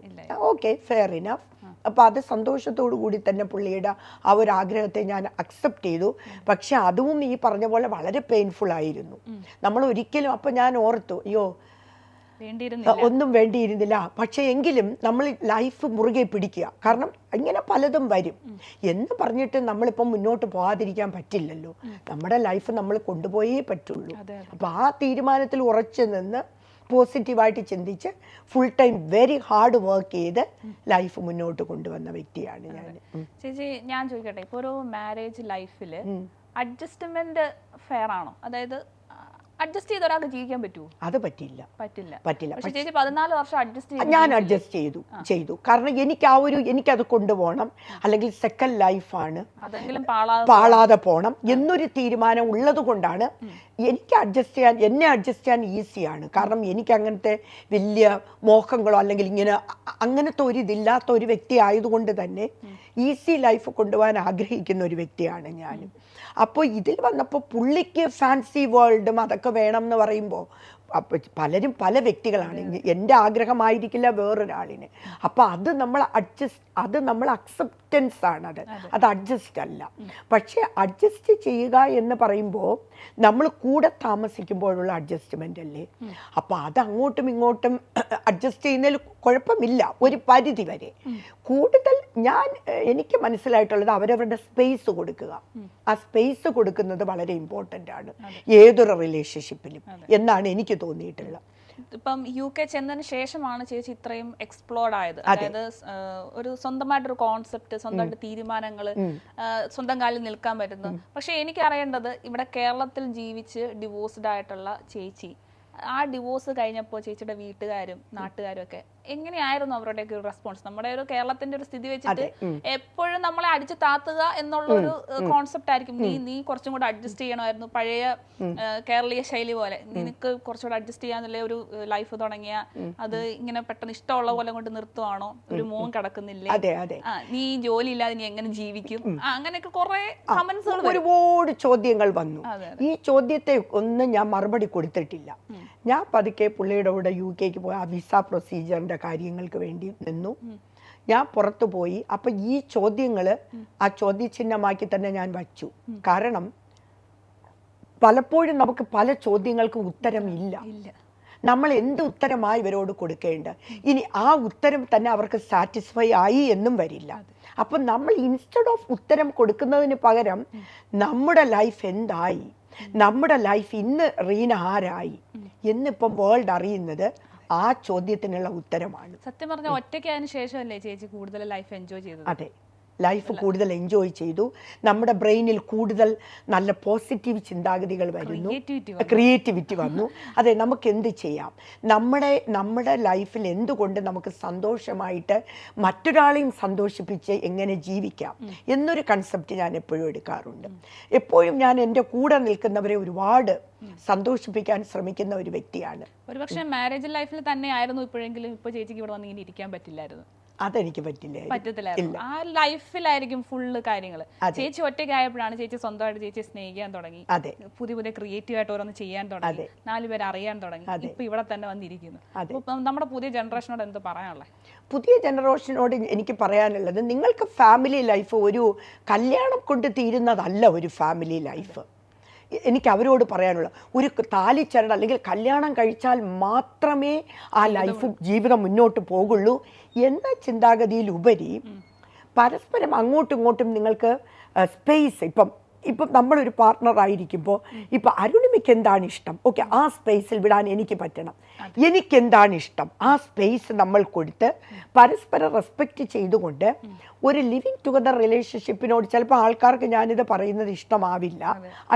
ഓക്കെ ഫെയർ ഇനഫ് അപ്പൊ അത് സന്തോഷത്തോടു കൂടി തന്നെ പുള്ളിയുടെ ആ ഒരു ആഗ്രഹത്തെ ഞാൻ അക്സെപ്റ്റ് ചെയ്തു. പക്ഷെ അതും ഈ പറഞ്ഞ പോലെ വളരെ പെയിൻഫുൾ ആയിരുന്നു. നമ്മൾ ഒരിക്കലും അപ്പം ഞാൻ ഓർത്തു അയ്യോ ഒന്നും വേണ്ടിയിരുന്നില്ല. പക്ഷേ എങ്കിലും നമ്മൾ ലൈഫ് മുറുകെ പിടിക്കുക. കാരണം ഇങ്ങനെ പലതും വരും. എന്ന് പറഞ്ഞിട്ട് നമ്മളിപ്പം മുന്നോട്ട് പോകാതിരിക്കാൻ പറ്റില്ലല്ലോ. നമ്മുടെ ലൈഫ് നമ്മൾ കൊണ്ടുപോയേ പറ്റുള്ളൂ. അപ്പം അപ്പോൾ ആ തീരുമാനത്തിൽ ഉറച്ചു നിന്ന് പോസിറ്റീവായിട്ട് ചിന്തിച്ച് full time very hard work ചെയ്ത് ലൈഫ് മുന്നോട്ട് കൊണ്ടുവന്ന വ്യക്തിയാണ് ഞാൻ ചേച്ചി ഞാൻ ചോദിക്കട്ടെ ഇപ്പോൾ ഒരു മാരേജ് ലൈഫിൽ അഡ്ജസ്റ്റ്മെന്റ് ഫെയർ ആണോ? അതായത് അഡ്ജസ്റ്റ് ചെയ്ത് ഒരാൾക്ക് ജീവിക്കാൻ പറ്റുമോ അത് പറ്റില്ല. പറ്റില്ല. പറ്റില്ല. പക്ഷെ ചേച്ചി പതിനാല് വർഷം അഡ്ജസ്റ്റ് ചെയ്തു ഞാൻ അഡ്ജസ്റ്റ് ചെയ്തു ചെയ്തു. കാരണം എനിക്ക് ആ ഒരു എനിക്കത് കൊണ്ടുപോകണം. അല്ലെങ്കിൽ സെക്കൻഡ് ലൈഫാണ് പാളാതെ പാളാതെ പോണം എന്നൊരു തീരുമാനം ഉള്ളത് കൊണ്ടാണ് എനിക്ക് അഡ്ജസ്റ്റ് ചെയ്യാൻ എന്നെ അഡ്ജസ്റ്റ് ചെയ്യാൻ ഈസിയാണ് കാരണം എനിക്ക് അങ്ങനത്തെ വലിയ മോഹങ്ങളോ അല്ലെങ്കിൽ ഇങ്ങനെ അങ്ങനത്തെ ഒരു ഇതില്ലാത്ത ഒരു വ്യക്തി ആയതുകൊണ്ട് തന്നെ ഈസി ലൈഫ് കൊണ്ടുപോകാൻ ആഗ്രഹിക്കുന്ന ഒരു വ്യക്തിയാണ് ഞാൻ അപ്പോൾ ഇതിൽ വന്നപ്പോൾ പുള്ളിക്ക് ഫാൻസി വേൾഡും അതൊക്കെ വേണം എന്ന് പറയുമ്പോൾ അപ്പോൾ പലരും പല വ്യക്തികളാണ്. എന്റെ ആഗ്രഹമായിരിക്കില്ല വേറൊരാളിന്. അപ്പോൾ അത് നമ്മൾ അഡ്ജസ്റ്റ് അത് നമ്മൾ അക്സെപ്റ്റൻസ് ആണ് അത്. അത്. അഡ്ജസ്റ്റ് അല്ല. പക്ഷേ അഡ്ജസ്റ്റ് ചെയ്യുക എന്ന് പറയുമ്പോൾ നമ്മൾ കൂടെ താമസിക്കുമ്പോഴുള്ള അഡ്ജസ്റ്റ്മെന്റ് അല്ലേ? അപ്പോൾ അത് അങ്ങോട്ടും ഇങ്ങോട്ടും അഡ്ജസ്റ്റ് ചെയ്യുന്നതിൽ കുഴപ്പമില്ല. ഒരു പരിധി വരെ. കൂടുതൽ ഞാൻ എനിക്ക് മനസ്സിലായിട്ടുള്ളത് അവരവരുടെ സ്പേസ് കൊടുക്കുക. ആ സ്പേസ് കൊടുക്കുന്നത് വളരെ ഇമ്പോർട്ടന്റ് ആണ്. ഏതൊരു റിലേഷൻഷിപ്പിലും എന്നാണ് എനിക്ക് തോന്നിയിട്ടുള്ളത്. ഇപ്പം യു കെ ചെന്നതിന് ശേഷമാണ് ചേച്ചി ഇത്രയും എക്സ്പ്ലോർഡ് ആയത്. അതായത് ഒരു സ്വന്തമായിട്ടൊരു കോൺസെപ്റ്റ് സ്വന്തമായിട്ട് തീരുമാനങ്ങൾ സ്വന്തം കാലിൽ നിൽക്കാൻ പറ്റുന്നു. പക്ഷെ എനിക്ക് അറിയേണ്ടത് ഇവിടെ കേരളത്തിൽ ജീവിച്ച് ഡിവോഴ്സ്ഡ് ആയിട്ടുള്ള ചേച്ചി ആ ഡിവോഴ്സ് കഴിഞ്ഞപ്പോൾ ചേച്ചിയുടെ വീട്ടുകാരും നാട്ടുകാരും ഒക്കെ എങ്ങനെയായിരുന്നു അവരുടെയൊക്കെ ഒരു റെസ്പോൺസ് നമ്മുടെ ഒരു കേരളത്തിന്റെ ഒരു സ്ഥിതി വെച്ചിട്ട് എപ്പോഴും നമ്മളെ അടിച്ചു താത്തുക എന്നുള്ള ഒരു കോൺസെപ്റ്റ് ആയിരിക്കും. നീ നീ കുറച്ചും കൂടെ അഡ്ജസ്റ്റ് ചെയ്യണമായിരുന്നു. പഴയ കേരളീയ ശൈലി പോലെ. നിനക്ക് കുറച്ചുകൂടെ അഡ്ജസ്റ്റ് ചെയ്യാന്നുള്ള ഒരു ലൈഫ് തുടങ്ങിയ? അത് ഇങ്ങനെ പെട്ടെന്ന് ഇഷ്ടമുള്ള പോലെ കൊണ്ട് നിർത്തുവാണോ? ഒരു മോൻ കിടക്കുന്നില്ലേ? ആ, നീ ജോലി ഇല്ലാതെ നീ എങ്ങനെ ജീവിക്കും? അങ്ങനെയൊക്കെ കുറെ കമന്റ്സുകൾ ഒരുപാട് ചോദ്യങ്ങൾ വന്നു. ഈ ചോദ്യത്തെ ഒന്നും ഞാൻ മറുപടി കൊടുത്തിട്ടില്ല. ഞാൻ പതുക്കെ പുള്ളിയുടെ കൂടെ യു കെക്ക് പോയി ആ വിസ പ്രൊസീജിയറിന്റെ കാര്യങ്ങൾക്ക് വേണ്ടി നിന്നു. ഞാൻ പുറത്തു പോയി. അപ്പൊ ഈ ചോദ്യങ്ങൾ ആ ചോദ്യചിഹ്നമാക്കി തന്നെ ഞാൻ വച്ചു. കാരണം പലപ്പോഴും നമുക്ക് പല ചോദ്യങ്ങൾക്കും ഉത്തരം ഇല്ല. നമ്മൾ എന്ത് ഉത്തരമായി ഇവരോട് കൊടുക്കേണ്ട? ഇനി ആ ഉത്തരം തന്നെ അവർക്ക് സാറ്റിസ്ഫൈ ആയി എന്നും വരില്ല. അപ്പം നമ്മൾ ഇൻസ്റ്റഡ് ഓഫ് ഉത്തരം കൊടുക്കുന്നതിന് പകരം നമ്മുടെ ലൈഫ് എന്തായി? നമ്മുടെ ലൈഫ് ഇന്ന് റീന ആരായി? എന്നിപ്പം വേൾഡ് അറിയുന്നത് ആ ചോദ്യത്തിനുള്ള ഉത്തരമാണ്. സത്യം പറഞ്ഞ ഒറ്റയ്ക്ക് അതിന് ശേഷമല്ലേ ചേച്ചി കൂടുതൽ ലൈഫ് എൻജോയ് ചെയ്തത്? അതെ. ലൈഫ് കൂടുതൽ എൻജോയ് ചെയ്തു. നമ്മുടെ ബ്രെയിനിൽ കൂടുതൽ നല്ല പോസിറ്റീവ് ചിന്താഗതികൾ വരുന്നു. ക്രിയേറ്റിവിറ്റി വന്നു. അതെ നമുക്ക് എന്ത് ചെയ്യാം? നമ്മുടെ നമ്മുടെ ലൈഫിൽ എന്തുകൊണ്ട് നമുക്ക് സന്തോഷമായിട്ട് മറ്റൊരാളെയും സന്തോഷിപ്പിച്ച് എങ്ങനെ ജീവിക്കാം? എന്നൊരു കൺസെപ്റ്റ് ഞാൻ എപ്പോഴും എടുക്കാറുണ്ട്. എപ്പോഴും ഞാൻ എന്റെ കൂടെ നിൽക്കുന്നവരെ ഒരുപാട് സന്തോഷിപ്പിക്കാൻ ശ്രമിക്കുന്ന ഒരു വ്യക്തിയാണ്. ഒരുപക്ഷെ മാരേജ് ലൈഫിൽ തന്നെ ആയിരുന്നു ഇപ്പോഴെങ്കിലും ഇപ്പൊ ചേച്ചിക്ക് ഇവിടെ വന്ന് ഇങ്ങനെ ഇരിക്കാൻ പറ്റില്ലായിരുന്നു. അതെനിക്ക് പറ്റില്ല ആ ലൈഫിലായിരിക്കും ഫുള്ള് കാര്യങ്ങൾ ചേച്ചി ഒറ്റയ്ക്കായപ്പോഴാണ് ചേച്ചി സ്വന്തമായിട്ട് ചേച്ചി സ്നേഹിക്കാൻ തുടങ്ങി. അതെ. പുതിയ പുതിയ ക്രിയേറ്റീവ് ആയിട്ട് ഓരോന്ന് ചെയ്യാൻ തുടങ്ങി. നാലുപേരെ അറിയാൻ തുടങ്ങി. ഇപ്പൊ ഇവിടെ തന്നെ വന്നിരിക്കുന്നു. നമ്മുടെ പുതിയ ജനറേഷനോട് എന്ത് പറയാനുള്ളത് പുതിയ ജനറേഷനോട് എനിക്ക് പറയാനുള്ളത് നിങ്ങൾക്ക് ഫാമിലി ലൈഫ് ഒരു കല്യാണം കൊണ്ട് തീരുന്നതല്ല ഒരു ഫാമിലി ലൈഫ് എനിക്ക് അവരോട് പറയാനുള്ള. ഒരു താലിച്ചരട് അല്ലെങ്കിൽ കല്യാണം കഴിച്ചാൽ മാത്രമേ ആ ലൈഫ് ജീവിതം മുന്നോട്ട് പോകുള്ളൂ എന്ന ചിന്താഗതിയിലുപരി പരസ്പരം അങ്ങോട്ടും ഇങ്ങോട്ടും നിങ്ങൾക്ക് സ്പേസ് ഇപ്പം ഇപ്പം നമ്മളൊരു പാർട്ട്ണർ ആയിരിക്കുമ്പോൾ ഇപ്പം അരുണിമയ്ക്ക് എന്താണ് ഇഷ്ടം? ഓക്കെ ആ സ്പേസിൽ വിടാൻ എനിക്ക് പറ്റണം. എനിക്ക് എന്താണ് ഇഷ്ടം ആ സ്പേസ് നമ്മൾ കൊടുത്ത് പരസ്പരം റെസ്പെക്റ്റ് ചെയ്തുകൊണ്ട് ഒരു ലിവിങ് ടുഗദർ റിലേഷൻഷിപ്പിനോട് ചിലപ്പോൾ ആൾക്കാർക്ക് ഞാനിത് പറയുന്നത് ഇഷ്ടമാവില്ല.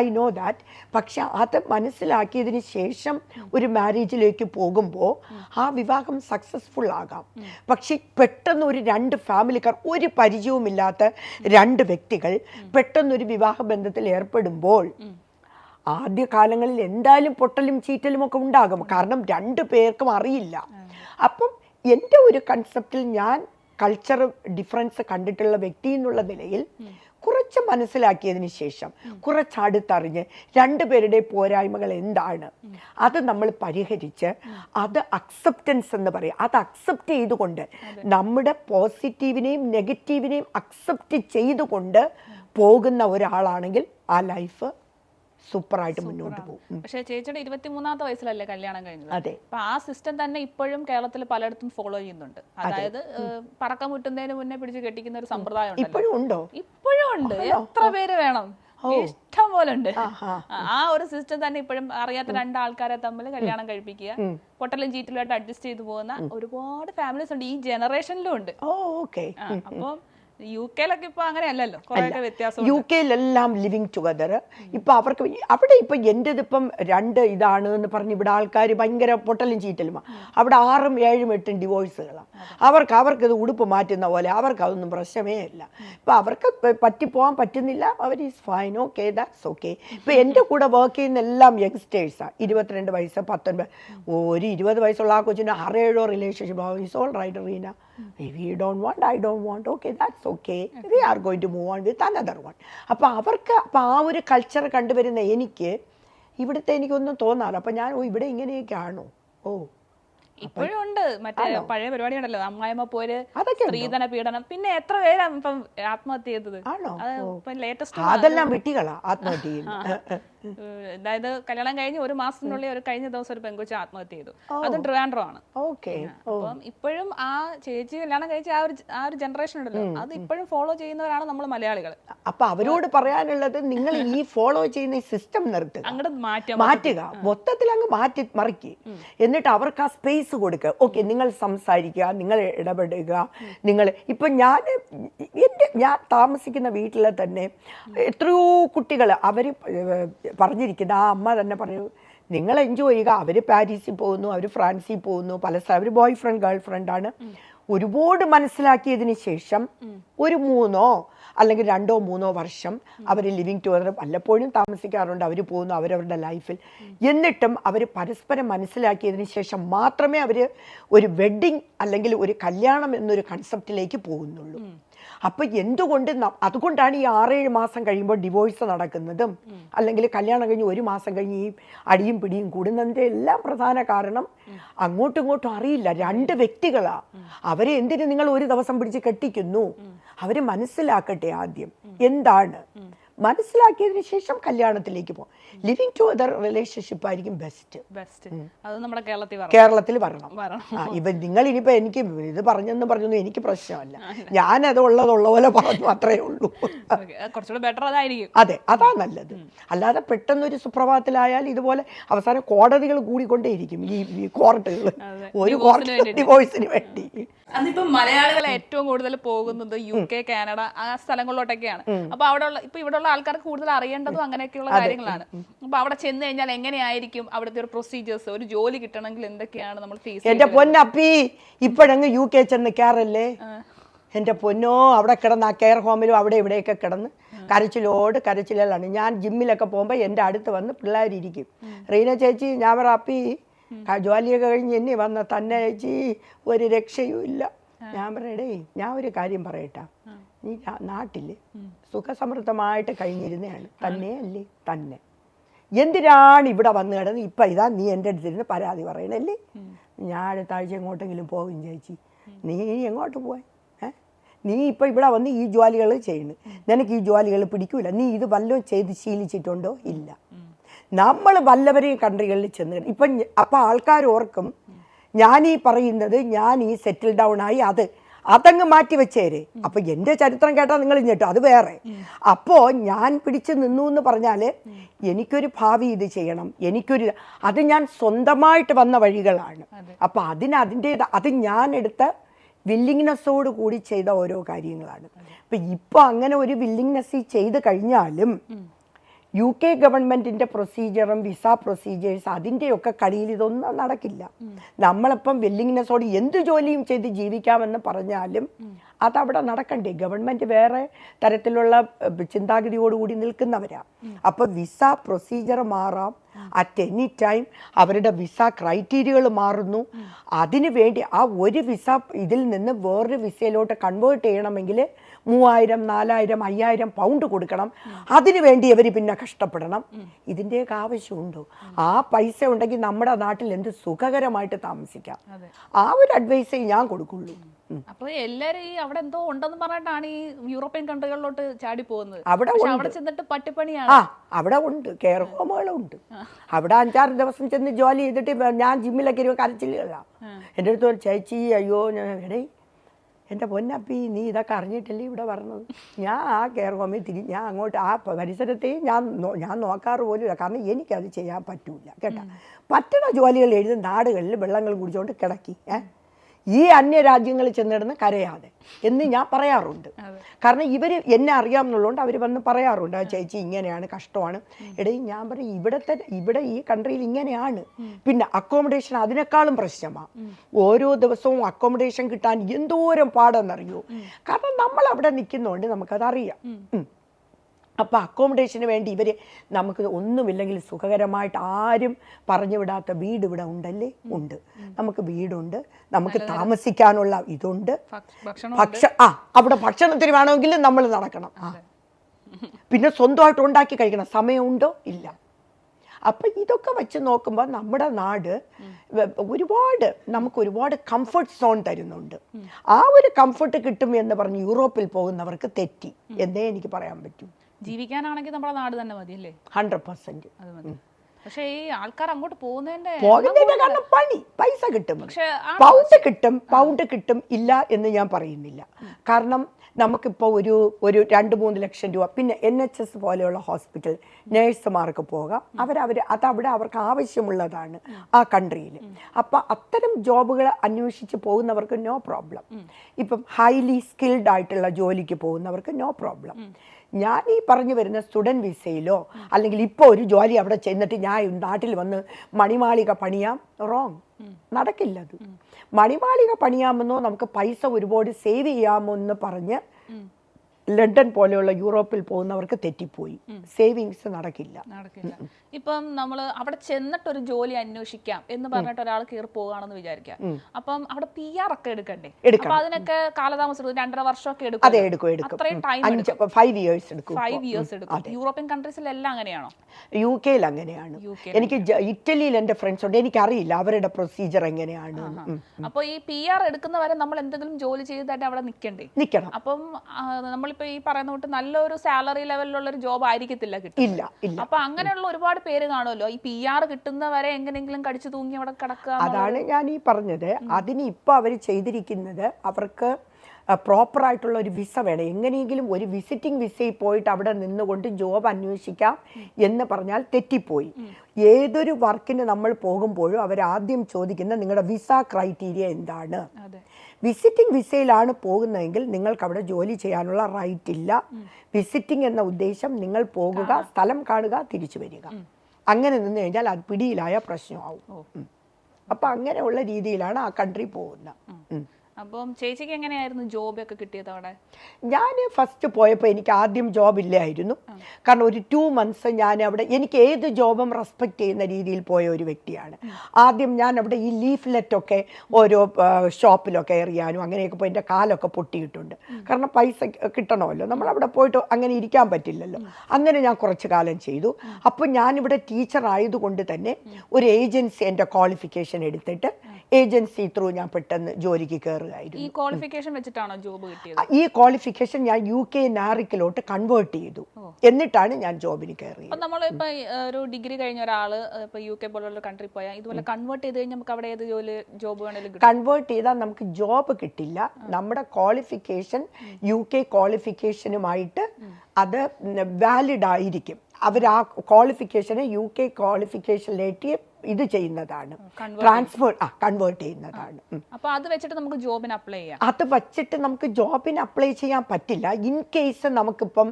ഐ നോ ദാറ്റ് പക്ഷെ അത് മനസ്സിലാക്കിയതിന് ശേഷം ഒരു മാരേജിലേക്ക് പോകുമ്പോൾ ആ വിവാഹം സക്സസ്ഫുൾ ആകാം. പക്ഷെ പെട്ടെന്ന് ഒരു രണ്ട് ഫാമിലിക്കാർ ഒരു പരിചയവുമില്ലാത്ത രണ്ട് വ്യക്തികൾ പെട്ടെന്നൊരു വിവാഹ ബന്ധത്തിൽ ഏർപ്പെടുമ്പോൾ ആദ്യ കാലങ്ങളിൽ എന്തായാലും പൊട്ടലും ചീറ്റലും ഒക്കെ ഉണ്ടാകും. കാരണം രണ്ട് പേർക്കും അറിയില്ല. അപ്പം എന്റെ ഒരു കൺസെപ്റ്റിൽ ഞാൻ കൾച്ചർ ഡിഫറൻസ് കണ്ടിട്ടുള്ള വ്യക്തി എന്നുള്ള നിലയിൽ കുറച്ച് മനസ്സിലാക്കിയതിന് ശേഷം കുറച്ച് അടുത്തറിഞ്ഞ് രണ്ടുപേരുടെ പോരായ്മകൾ എന്താണ്? അത് നമ്മൾ പരിഹരിച്ച് അത് അക്സെപ്റ്റൻസ് എന്ന് പറയും. അത് അക്സെപ്റ്റ് ചെയ്തുകൊണ്ട് നമ്മുടെ പോസിറ്റീവിനെയും നെഗറ്റീവിനെയും അക്സെപ്റ്റ് ചെയ്തുകൊണ്ട് പോകുന്ന ഒരാളാണെങ്കിൽ ആ ലൈഫ് സൂപ്പറായിട്ട് മുന്നോട്ട് പോകും. പക്ഷേ ചേച്ചിയുടെ ഇരുപത്തിമൂന്നാമത്തെ വയസ്സിലല്ലേ കല്യാണം കഴിഞ്ഞത്? അതെ. അപ്പൊ ആ സിസ്റ്റം തന്നെ ഇപ്പോഴും കേരളത്തിൽ പലയിടത്തും ഫോളോ ചെയ്യുന്നുണ്ട്. അതായത് പറക്കം മുട്ടുന്നതിന് മുന്നേ പിടിച്ച് കെട്ടിക്കുന്ന ഒരു സമ്പ്രദായം ഇപ്പോഴും ഉണ്ടോ? ഇപ്പോഴും ഉണ്ട്. എത്ര പേര് വേണം? ഇഷ്ടം പോലെ ഉണ്ട്. ആ ഒരു സിസ്റ്റം തന്നെ ഇപ്പോഴും അറിയാത്ത രണ്ടാൾക്കാരെ തമ്മിൽ കല്യാണം കഴിപ്പിക്കുക. പൊട്ടലും ചീറ്റലുമായിട്ട് അഡ്ജസ്റ്റ് ചെയ്തു പോകുന്ന ഒരുപാട് ഫാമിലീസ് ഉണ്ട്. ഈ ജനറേഷനിലും ഉണ്ട്. Oh okay. ആ, അപ്പം യു കെയിലൊക്കെ ഇപ്പൊ അങ്ങനെയല്ലല്ലോ? വ്യത്യാസം യു കെയിലെല്ലാം ലിവിങ് ടുഗദർ ഇപ്പൊ അവർക്ക് അവിടെ ഇപ്പൊ എന്റെത് ഇപ്പം രണ്ട് ഇതാണ് എന്ന് പറഞ്ഞ് ഇവിടെ ആൾക്കാർ ഭയങ്കര പൊട്ടലും ചീറ്റലും അവിടെ ആറും ഏഴും എട്ടും ഡിവോഴ്സുകളാണ് അവർക്ക് അവർക്ക് ഇത് ഉടുപ്പ് മാറ്റുന്ന പോലെ അവർക്ക് അതൊന്നും പ്രശ്നമേ ഇല്ല. ഇപ്പൊ അവർക്ക് പറ്റി പറ്റിപ്പോവാൻ പറ്റുന്നില്ല. അവർ is fine okay that's okay ഇപ്പൊ എന്റെ കൂടെ വർക്ക് ചെയ്യുന്ന എല്ലാം യങ്സ്റ്റേഴ്സാണ് ഇരുപത്തിരണ്ട് വയസ്സ് പത്തൊൻപത് ഒരു ഇരുപത് വയസ്സുള്ള ആ കൊച്ചിന് ആറേഴോ relationship all right Reena we don't want I don't want okay that's okay we are going to move on with another one അപ്പോൾ അവർക്ക് അപ്പോൾ ആ ഒരു കൾച്ചർ കണ്ടുവരുന്ന എനിക്ക് ഇവിടുത്തെ എനിക്കൊന്നും തോന്നാറില്ല. അപ്പം ഞാൻ ഓ ഇവിടെ ഇങ്ങനെയൊക്കെ ആണോ ഓ. ഇപ്പോഴും ഉണ്ട്. മറ്റേ പഴയ പരിപാടി ഉണ്ടല്ലോ അമ്മായിമ്മ പോര്? സ്ത്രീധന പീഡനം. പിന്നെ എത്ര പേരാ ഇപ്പം ആത്മഹത്യ ചെയ്തത്? അതെല്ലാം വിട്ടികളാ ആത്മഹത്യ ചെയ്യുന്നു അതായത് കല്യാണം കഴിഞ്ഞ് ഒരു മാസത്തിനുള്ളിൽ ഒരു കഴിഞ്ഞ ദിവസം ഒരു പെൺകുച്ചി ആത്മഹത്യ ചെയ്തു. അതും ട്രിവാൻഡ്രോ ആണ് ഓക്കെ അപ്പം ഇപ്പോഴും ആ ചേച്ചി കല്യാണം കഴിച്ച ആ ഒരു ആ ഒരു ജനറേഷൻ ഉണ്ടല്ലോ അത് ഇപ്പോഴും ഫോളോ ചെയ്യുന്നവരാണ് നമ്മൾ മലയാളികൾ. അപ്പൊ അവരോട് പറയാനുള്ളത് നിങ്ങൾ ഈ ഫോളോ ചെയ്യുന്ന ഈ സിസ്റ്റം നിർത്തുക. അങ്ങോട്ട് മാറ്റാൻ മാറ്റുക. മൊത്തത്തിൽ അങ്ങ് മാറ്റി മറിക്കുക എന്നിട്ട് അവർക്ക് ആ സ്പേസ് കൊടുക്കുക. ഓക്കെ നിങ്ങൾ സംസാരിക്കുക നിങ്ങൾ ഇടപെടുക നിങ്ങൾ ഇപ്പം ഞാൻ എന്റെ ഞാൻ താമസിക്കുന്ന വീട്ടിലെ തന്നെ എത്രയോ കുട്ടികൾ അവർ പറഞ്ഞിരിക്കുന്ന ആ അമ്മ തന്നെ പറഞ്ഞു നിങ്ങൾ എൻജോയ് ചെയ്യുക. അവർ പാരീസിൽ പോകുന്നു അവർ ഫ്രാൻസിൽ പോകുന്നു പല സ്ഥലം അവർ ബോയ് ഫ്രണ്ട് ഗേൾ ഫ്രണ്ടാണ് ഒരുപാട് മനസ്സിലാക്കിയതിന് ശേഷം ഒരു മൂന്നോ അല്ലെങ്കിൽ രണ്ടോ മൂന്നോ വർഷം അവർ ലിവിങ് ടുഗദർ വല്ലപ്പോഴും താമസിക്കാറുണ്ട്. അവർ പോകുന്നു അവരവരുടെ ലൈഫിൽ എന്നിട്ടും അവർ പരസ്പരം മനസ്സിലാക്കിയതിന് ശേഷം മാത്രമേ അവർ ഒരു വെഡ്ഡിങ് അല്ലെങ്കിൽ ഒരു കല്യാണം എന്നൊരു കൺസെപ്റ്റിലേക്ക് പോകുന്നുള്ളൂ. അപ്പൊ എന്തുകൊണ്ട് അതുകൊണ്ടാണ് ഈ ആറേഴ് മാസം കഴിയുമ്പോൾ ഡിവോഴ്സ് നടക്കുന്നതും അല്ലെങ്കിൽ കല്യാണം കഴിഞ്ഞ് ഒരു മാസം കഴിഞ്ഞ് ഈ അടിയും പിടിയും കൂടുന്നതിന്റെ എല്ലാം പ്രധാന കാരണം അങ്ങോട്ടും ഇങ്ങോട്ടും അറിയില്ല. രണ്ട് വ്യക്തികളാ. അവരെ എന്തിന് നിങ്ങൾ ഒരു ദിവസം പിടിച്ച് കെട്ടിക്കുന്നു? അവർ മനസ്സിലാക്കട്ടെ ആദ്യം. എന്താണ്? മനസ്സിലാക്കിയതിന് ശേഷം കല്യാണത്തിലേക്ക് പോകും. ലിവിങ് ടു അതർ റിലേഷൻഷിപ്പ് ആയിരിക്കും ബെസ്റ്റ് ബെസ്റ്റ് അത് നമ്മുടെ കേരളത്തിൽ കേരളത്തിൽ വരണം. ഇവ നിങ്ങൾ ഇനിയിപ്പോ എനിക്ക് ഇത് പറഞ്ഞെന്ന് പറഞ്ഞൊന്നും എനിക്ക് പ്രശ്നമല്ല. ഞാനത് ഉള്ളതുള്ള പോലെ പറഞ്ഞു അത്രേ ഉള്ളൂ. അത് കുറച്ചുകൂടെ ബെറ്റർ അതായിരിക്കും. അതെ അതാ നല്ലത്. അല്ലാതെ പെട്ടെന്നൊരു സുപ്രഭാതത്തിലായാൽ ഇതുപോലെ അവസാനം കോടതികൾ കൂടിക്കൊണ്ടേയിരിക്കും. ഈ കോർട്ടുകൾ അതെ. ഒരു കോർട്ട്. ഡിവോഴ്സിന് വേണ്ടി. അതിപ്പോ മലയാളികൾ ഏറ്റവും കൂടുതൽ പോകുന്നത് യു കെ കാനഡ ആ സ്ഥലങ്ങളിലോട്ടൊക്കെയാണ്. അപ്പൊ അവിടെ ഉള്ള ഇപ്പൊ ഇവിടെ ഉള്ള ആൾക്കാർക്ക് കൂടുതൽ അറിയേണ്ടതും അങ്ങനെയൊക്കെയുള്ള കാര്യങ്ങളാണ്. അപ്പൊ അവിടെ ചെന്ന് കഴിഞ്ഞാൽ എങ്ങനെയായിരിക്കും അവിടുത്തെ ഒരു പ്രൊസീജിയേഴ്സ് ഒരു ജോലി കിട്ടണമെങ്കിൽ എന്തൊക്കെയാണ് നമ്മൾ ഫേസ് എന്റെ പൊന്നപ്പി ഇപ്പോഴങ്ങ് യു കെ ചെന്ന് കയറല്ലേ എന്റെ പൊന്നോ അവിടെ കിടന്ന് ആ കെയർ ഹോമിലും അവിടെ ഇവിടെയൊക്കെ കിടന്ന് കരച്ചിലോട് കരച്ചിലാണ് ഞാൻ ജിമ്മിലൊക്കെ പോകുമ്പോൾ എന്റെ അടുത്ത് വന്ന് പിള്ളേരിയ്ക്കും റീന ചേച്ചി ഞാൻ പറ അപ്പി ക- ജോലിയൊക്കെ കഴിഞ്ഞ് എന്നെ വന്ന തന്നെ ചേച്ചി ഒരു രക്ഷയും ഇല്ല ഞാൻ പറയടേ ഞാൻ ഒരു കാര്യം പറയട്ടാ. നീ നാട്ടിൽ സുഖസമൃദ്ധമായിട്ട് കഴിഞ്ഞിരുന്നതാണ് തന്നെ അല്ലേ? തന്നെ. എന്തിനാണ് ഇവിടെ വന്ന് കിടന്ന് ഇപ്പം ഇതാ നീ എന്റെ അടുത്തിരുന്ന് പരാതി പറയണല്ലേ ഞാൻ അടുത്ത ആഴ്ച എങ്ങോട്ടെങ്കിലും പോകും ചേച്ചി. നീ എങ്ങോട്ട് പോവാൻ? നീ ഇപ്പം ഇവിടെ വന്ന് ഈ ജോലികൾ ചെയ്യുന്നു നിനക്ക് ഈ ജോലികൾ പിടിക്കൂല. നീ ഇത് വല്ലതും ചെയ്ത് ശീലിച്ചിട്ടുണ്ടോ? ഇല്ല. നമ്മൾ വല്ലവരെയും കൺട്രികളിൽ ചെന്ന് ഇപ്പം അപ്പം ആൾക്കാർ ഓർക്കും ഞാൻ ഈ പറയുന്നത് ഞാൻ ഈ സെറ്റിൽ ഡൗൺ ആയി അത് അതങ്ങ് മാറ്റി വെച്ചേരെ. അപ്പൊ എന്റെ ചരിത്രം കേട്ടാൽ നിങ്ങൾ ഇഞ്ഞിട്ടോ അത് വേറെ. അപ്പോ ഞാൻ പിടിച്ചു നിന്നു എന്ന് പറഞ്ഞാൽ എനിക്കൊരു ഭാവി ഇത് ചെയ്യണം. എനിക്കൊരു അത് ഞാൻ സ്വന്തമായിട്ട് വന്ന വഴികളാണ്. അപ്പൊ അതിന് അതിന്റെ അത് ഞാൻ എടുത്ത വില്ലിങ്നെസ്സോട് കൂടി ചെയ്ത ഓരോ കാര്യങ്ങളാണ്. അപ്പൊ ഇപ്പൊ അങ്ങനെ ഒരു വില്ലിങ്നെസ് ചെയ്ത് കഴിഞ്ഞാലും യു കെ ഗവൺമെന്റിന്റെ പ്രൊസീജിയറും വിസ പ്രൊസീജിയേഴ്സ് അതിന്റെയൊക്കെ കളിയിൽ ഇതൊന്നും നടക്കില്ല. നമ്മളിപ്പം വെല്ലിങ്നെസ്സോട് എന്ത് ജോലിയും ചെയ്ത് ജീവിക്കാമെന്ന് പറഞ്ഞാലും അതവിടെ നടക്കണ്ടേ? ഗവൺമെന്റ് വേറെ തരത്തിലുള്ള ചിന്താഗതിയോടുകൂടി നിൽക്കുന്നവരാണ് അപ്പോൾ വിസ പ്രൊസീജിയർ മാറാം. അറ്റ് എനി ടൈം അവരുടെ വിസ ക്രൈറ്റീരിയകൾ മാറുന്നു. അതിനു വേണ്ടി ആ ഒരു വിസ ഇതിൽ നിന്ന് വേറൊരു വിസയിലോട്ട് കൺവേർട്ട് ചെയ്യണമെങ്കിൽ മൂവായിരം നാലായിരം അയ്യായിരം പൗണ്ട് കൊടുക്കണം. അതിനു വേണ്ടി അവർ പിന്നെ കഷ്ടപ്പെടണം. ഇതിന്റെയൊക്കെ ആവശ്യമുണ്ടോ? ആ പൈസ ഉണ്ടെങ്കിൽ നമ്മുടെ നാട്ടിൽ എന്ത് സുഖകരമായിട്ട് താമസിക്കാം. ആ ഒരു അഡ്വൈസേ ഞാൻ കൊടുക്കുള്ളൂ. അപ്പൊ എല്ലാരും ഈ അവിടെ എന്തോ ഉണ്ടെന്ന് പറഞ്ഞിട്ടാണ് ഈ യൂറോപ്യൻ കൺട്രികളിലോട്ട് ചാടി പോകുന്നത് അവിടെ ഉണ്ട്. അവിടെ ചെന്നിട്ട് പട്ടിപ്പണിയാണ്. ആ അവിടെ ഉണ്ട്. കെയർ ഹോമുകളുണ്ട് അവിടെ അഞ്ചാറ് ദിവസം ചെന്ന് ജോലി ചെയ്തിട്ട് ഞാൻ ജിമ്മിലൊക്കെ ഇരുന്ന് കരച്ചില്ല എന്റെ അടുത്ത് ചേച്ചി അയ്യോ ഞാൻ എടേ എന്റെ പൊന്നപ്പി നീ ഇതൊക്കെ അറിഞ്ഞിട്ടല്ലേ ഇവിടെ പറഞ്ഞത് ഞാൻ ആ കെയർ ഹോമിൽ തിരി ഞാൻ അങ്ങോട്ട് ആ പരിസരത്തെയും ഞാൻ ഞാൻ നോക്കാറ് പോലും ഇല്ല. കാരണം എനിക്കത് ചെയ്യാൻ പറ്റൂല കേട്ടോ? പറ്റണ ജോലികൾ എഴുതി നാടുകളിൽ വെള്ളങ്ങൾ കുടിച്ചുകൊണ്ട് കിടക്കി ഏ? ഈ അന്യ രാജ്യങ്ങളിൽ ചെന്നിടുന്ന് കരയാതെ എന്ന് ഞാൻ പറയാറുണ്ട്. കാരണം ഇവർ എന്നെ അറിയാമെന്നുള്ളതുകൊണ്ട് അവർ വന്ന് പറയാറുണ്ട് ആ ചേച്ചി ഇങ്ങനെയാണ് കഷ്ടമാണ്. എടേ ഞാൻ പറയും ഇവിടത്തെ ഇവിടെ ഈ കൺട്രിയിൽ ഇങ്ങനെയാണ്. പിന്നെ അക്കോമഡേഷൻ അതിനേക്കാളും പ്രശ്നമാണ് ഓരോ ദിവസവും അക്കോമഡേഷൻ കിട്ടാൻ എന്തോരം പാടെന്നറിയോ? കാരണം നമ്മൾ അവിടെ നിൽക്കുന്നതുകൊണ്ട് നമുക്കതറിയാം. അപ്പോൾ അക്കോമഡേഷന് വേണ്ടി ഇവർ നമുക്ക് ഒന്നുമില്ലെങ്കിൽ സുഖകരമായിട്ട് ആരും പറഞ്ഞു വിടാത്ത വീട് ഇവിടെ ഉണ്ടല്ലേ? ഉണ്ട്. നമുക്ക് വീടുണ്ട്. നമുക്ക് താമസിക്കാനുള്ള ഇതുണ്ട്. ഭക്ഷ- ആ അവിടെ ഭക്ഷണത്തിന് വേണമെങ്കിൽ നമ്മൾ നടക്കണം. ആ. പിന്നെ സ്വന്തമായിട്ട് ഉണ്ടാക്കി കഴിക്കണം. സമയമുണ്ടോ? ഇല്ല. അപ്പം ഇതൊക്കെ വെച്ച് നോക്കുമ്പോൾ നമ്മുടെ നാട് ഒരുപാട് നമുക്ക് ഒരുപാട് കംഫർട്ട് സോൺ തരുന്നുണ്ട്. ആ ഒരു കംഫർട്ട് കിട്ടും എന്ന് പറഞ്ഞ് യൂറോപ്പിൽ പോകുന്നവർക്ക് തെറ്റി എന്നേ എനിക്ക് പറയാൻ പറ്റൂ. ജീവിക്കാനാണെങ്കിൽ നമ്മുടെ നാട് തന്നെ മതി അല്ലേ ഹൺഡ്രഡ് പെർസെന്റ് അത് മതി. പക്ഷെ ഈ ആൾക്കാർ അങ്ങോട്ട് പോകുന്നതിന്റെ പോകുന്നതിന്റെ കാരണം പണി. പൈസ കിട്ടും. പൗണ്ട് കിട്ടും പൗണ്ട് കിട്ടും ഇല്ല എന്ന് ഞാൻ പറയുന്നില്ല. കാരണം നമുക്കിപ്പോൾ ഒരു ഒരു രണ്ട് മൂന്ന് ലക്ഷം രൂപ പിന്നെ എൻ എച്ച് എസ് പോലെയുള്ള ഹോസ്പിറ്റൽ നേഴ്സുമാർക്ക് പോകാം. അവരവർ അതവിടെ അവർക്ക് ആവശ്യമുള്ളതാണ് ആ കൺട്രിയിൽ അപ്പം അത്തരം ജോബുകൾ അന്വേഷിച്ച് പോകുന്നവർക്ക് നോ പ്രോബ്ലം. ഇപ്പം ഹൈലി സ്കിൽഡ് ആയിട്ടുള്ള ജോലിക്ക് പോകുന്നവർക്ക് നോ പ്രോബ്ലം. ഞാൻ ഈ പറഞ്ഞു വരുന്ന സ്റ്റുഡന്റ് വിസയിലോ അല്ലെങ്കിൽ ഇപ്പോൾ ഒരു ജോലി അവിടെ ചെന്നിട്ട് ഞാൻ നാട്ടിൽ വന്ന് മണിമാളിക പണിയാം റോങ് നടക്കില്ല അത്. മണിമാളിക പണിയാമെന്നോ നമുക്ക് പൈസ ഒരുപാട് സേവ് ചെയ്യാമെന്ന് പറഞ്ഞ് ലണ്ടൻ പോലെയുള്ള യൂറോപ്പിൽ പോകുന്നവർക്ക് തെറ്റിപ്പോയി. സേവിങ്സ് നടക്കില്ല. നടക്കില്ല. ഇപ്പം നമ്മൾ അവിടെ ചെന്നിട്ട് ഒരു ജോലി അന്വേഷിക്കാം എന്ന് പറഞ്ഞിട്ട് ഒരാൾ കയറി പോവുകയാണെന്ന് വിചാരിക്കാം. അപ്പം അവിടെ പി ആർ ഒക്കെ എടുക്കണ്ടേ? എടുക്കണം. അപ്പൊ അതിനൊക്കെ കാലതാമസം എടുക്കും. രണ്ടര വർഷമൊക്കെ അതെ എടുക്കും എടുക്കും. എടുക്കും ഉം. ഫൈവ് ഇയേഴ്സ് എടുക്കും. ഫൈവ് ഇയേഴ്സ് എടുക്കും യൂറോപ്യൻ കൺട്രീസിലെല്ലാം അങ്ങനെയാണോ? യു കെയിൽ അങ്ങനെയാണ്. എനിക്ക് ഇറ്റലിയിൽ എന്റെ ഫ്രണ്ട്സ് ഉണ്ട്. എനിക്ക് അറിയില്ല അവരുടെ പ്രൊസീജിയർ എങ്ങനെയാണ് അപ്പോൾ അപ്പൊ ഈ പി ആർ എടുക്കുന്നവരെ നമ്മൾ എന്തെങ്കിലും ജോലി ചെയ്തിട്ട് അവിടെ നിൽക്കണ്ടേ നിൽക്കണം അപ്പം ആ, നമ്മളിപ്പോ ഈ പറയുന്ന കൂട്ട് നല്ലൊരു സാലറി ലെവലിലുള്ള ഒരു ജോബ് ആയിരിക്കത്തില്ല ഇല്ല ഇല്ല. അപ്പൊ അങ്ങനെയുള്ള ഒരുപാട് പേര് കാണുമല്ലോ. ഈ പി ആർ കിട്ടുന്നവരെ എങ്ങനെയെങ്കിലും കടിച്ചു തൂങ്ങി അവിടെ കിടക്കുക അതാണ് ഞാൻ ഈ പറഞ്ഞത്. അതിന് ഇപ്പൊ അവർ ചെയ്തിരിക്കുന്നത് അവർക്ക് പ്രോപ്പർ ആയിട്ടുള്ള ഒരു വിസ വേണം. എങ്ങനെയെങ്കിലും ഒരു വിസിറ്റിംഗ് വിസയിൽ പോയിട്ട് അവിടെ നിന്നുകൊണ്ട് ജോബ് അന്വേഷിക്കാം എന്ന് പറഞ്ഞാൽ തെറ്റിപ്പോയി. ഏതൊരു വർക്കിന് നമ്മൾ പോകുമ്പോഴും അവരാദ്യം ആദ്യം ചോദിക്കുന്ന നിങ്ങളുടെ വിസ ക്രൈറ്റീരിയ എന്താണ്? വിസിറ്റിംഗ് വിസയിലാണ് പോകുന്നതെങ്കിൽ നിങ്ങൾക്ക് അവിടെ ജോലി ചെയ്യാനുള്ള റൈറ്റ് ഇല്ല. വിസിറ്റിംഗ് എന്ന ഉദ്ദേശം നിങ്ങൾ പോകുക സ്ഥലം കാണുക തിരിച്ചു വരിക. അങ്ങനെ നിന്ന് കഴിഞ്ഞാൽ അത് പിടിയിലായ പ്രശ്നമാവും. അപ്പൊ അങ്ങനെയുള്ള രീതിയിലാണ് ആ കൺട്രി പോകുന്നത്. അപ്പം ചേച്ചിക്ക് എങ്ങനെയായിരുന്നു ജോബ് ഒക്കെ കിട്ടിയത് അവിടെ? ഞാൻ ഫസ്റ്റ് പോയപ്പോൾ എനിക്ക് ആദ്യം ജോബ് ഇല്ലായിരുന്നു. കാരണം ഒരു ടു മന്ത്സ് ഞാൻ അവിടെ എനിക്ക് ഏത് ജോബും റെസ്പെക്ട് ചെയ്യുന്ന രീതിയിൽ പോയ ഒരു വ്യക്തിയാണ്. ആദ്യം ഞാൻ അവിടെ ഈ ലീഫ്ലെറ്റ് ഒക്കെ ഓരോ ഷോപ്പിലൊക്കെ എറിയാനും അങ്ങനെയൊക്കെ പോയി എന്റെ കാലൊക്കെ പൊട്ടിയിട്ടുണ്ട്. കാരണം പൈസ കിട്ടണമല്ലോ. നമ്മൾ അവിടെ പോയിട്ട് അങ്ങനെ ഇരിക്കാൻ പറ്റില്ലല്ലോ. അങ്ങനെ ഞാൻ കുറച്ച് കാലം ചെയ്തു. അപ്പോൾ ഞാനിവിടെ ടീച്ചർ ആയതുകൊണ്ട് തന്നെ ഒരു ഏജൻസി എന്റെ ക്വാളിഫിക്കേഷൻ എടുത്തിട്ട് ഏജൻസി ത്രൂ ഞാൻ പെട്ടെന്ന് ജോലിക്ക് കയറുകയായിരുന്നു. ഈ ക്വാളിഫിക്കേഷൻ വെച്ചിട്ടാണോ ജോബ് കിട്ടിയത്? ഈ ക്വാളിഫിക്കേഷൻ ഞാൻ യു കെ നാറിക്കിലോട്ട് കൺവേർട്ട് ചെയ്തു. എന്നിട്ടാണ് ഞാൻ ജോബിന് കയറിയത്. നമ്മൾ ഇപ്പൊ ഒരു ഡിഗ്രി കഴിഞ്ഞ ഒരാൾ ഇപ്പൊ യു കെ പോലുള്ള കൺട്രി പോയാൽ ഇതുപോലെ കൺവേർട്ട് ചെയ്ത് കഴിഞ്ഞാൽ നമുക്ക് അവിടെ ഏത് ജോലി ജോബ് വേണമെങ്കിലും കൺവേർട്ട് ചെയ്താൽ നമുക്ക് ജോബ് കിട്ടില്ല. നമ്മുടെ ക്വാളിഫിക്കേഷൻ യു കെ ക്വാളിഫിക്കേഷനുമായിട്ട് അത് വാലിഡ് ആയിരിക്കും. അവർ ആ ക്വാളിഫിക്കേഷനെ യു കെ ക്വാളിഫിക്കേഷനിലേക്ക് ഇത് ചെയ്യുന്നതാണ്. ട്രാൻസ്ഫർ ആ കൺവേർട്ട് ചെയ്യുന്നതാണ്. അപ്പോൾ അപ്പൊ അത് വെച്ചിട്ട് നമുക്ക് ജോബിന് അപ്ലൈ ചെയ്യാം. അത് വെച്ചിട്ട് നമുക്ക് ജോബിന് അപ്ലൈ ചെയ്യാൻ പറ്റില്ല. ഇൻ കേസ് നമുക്കിപ്പം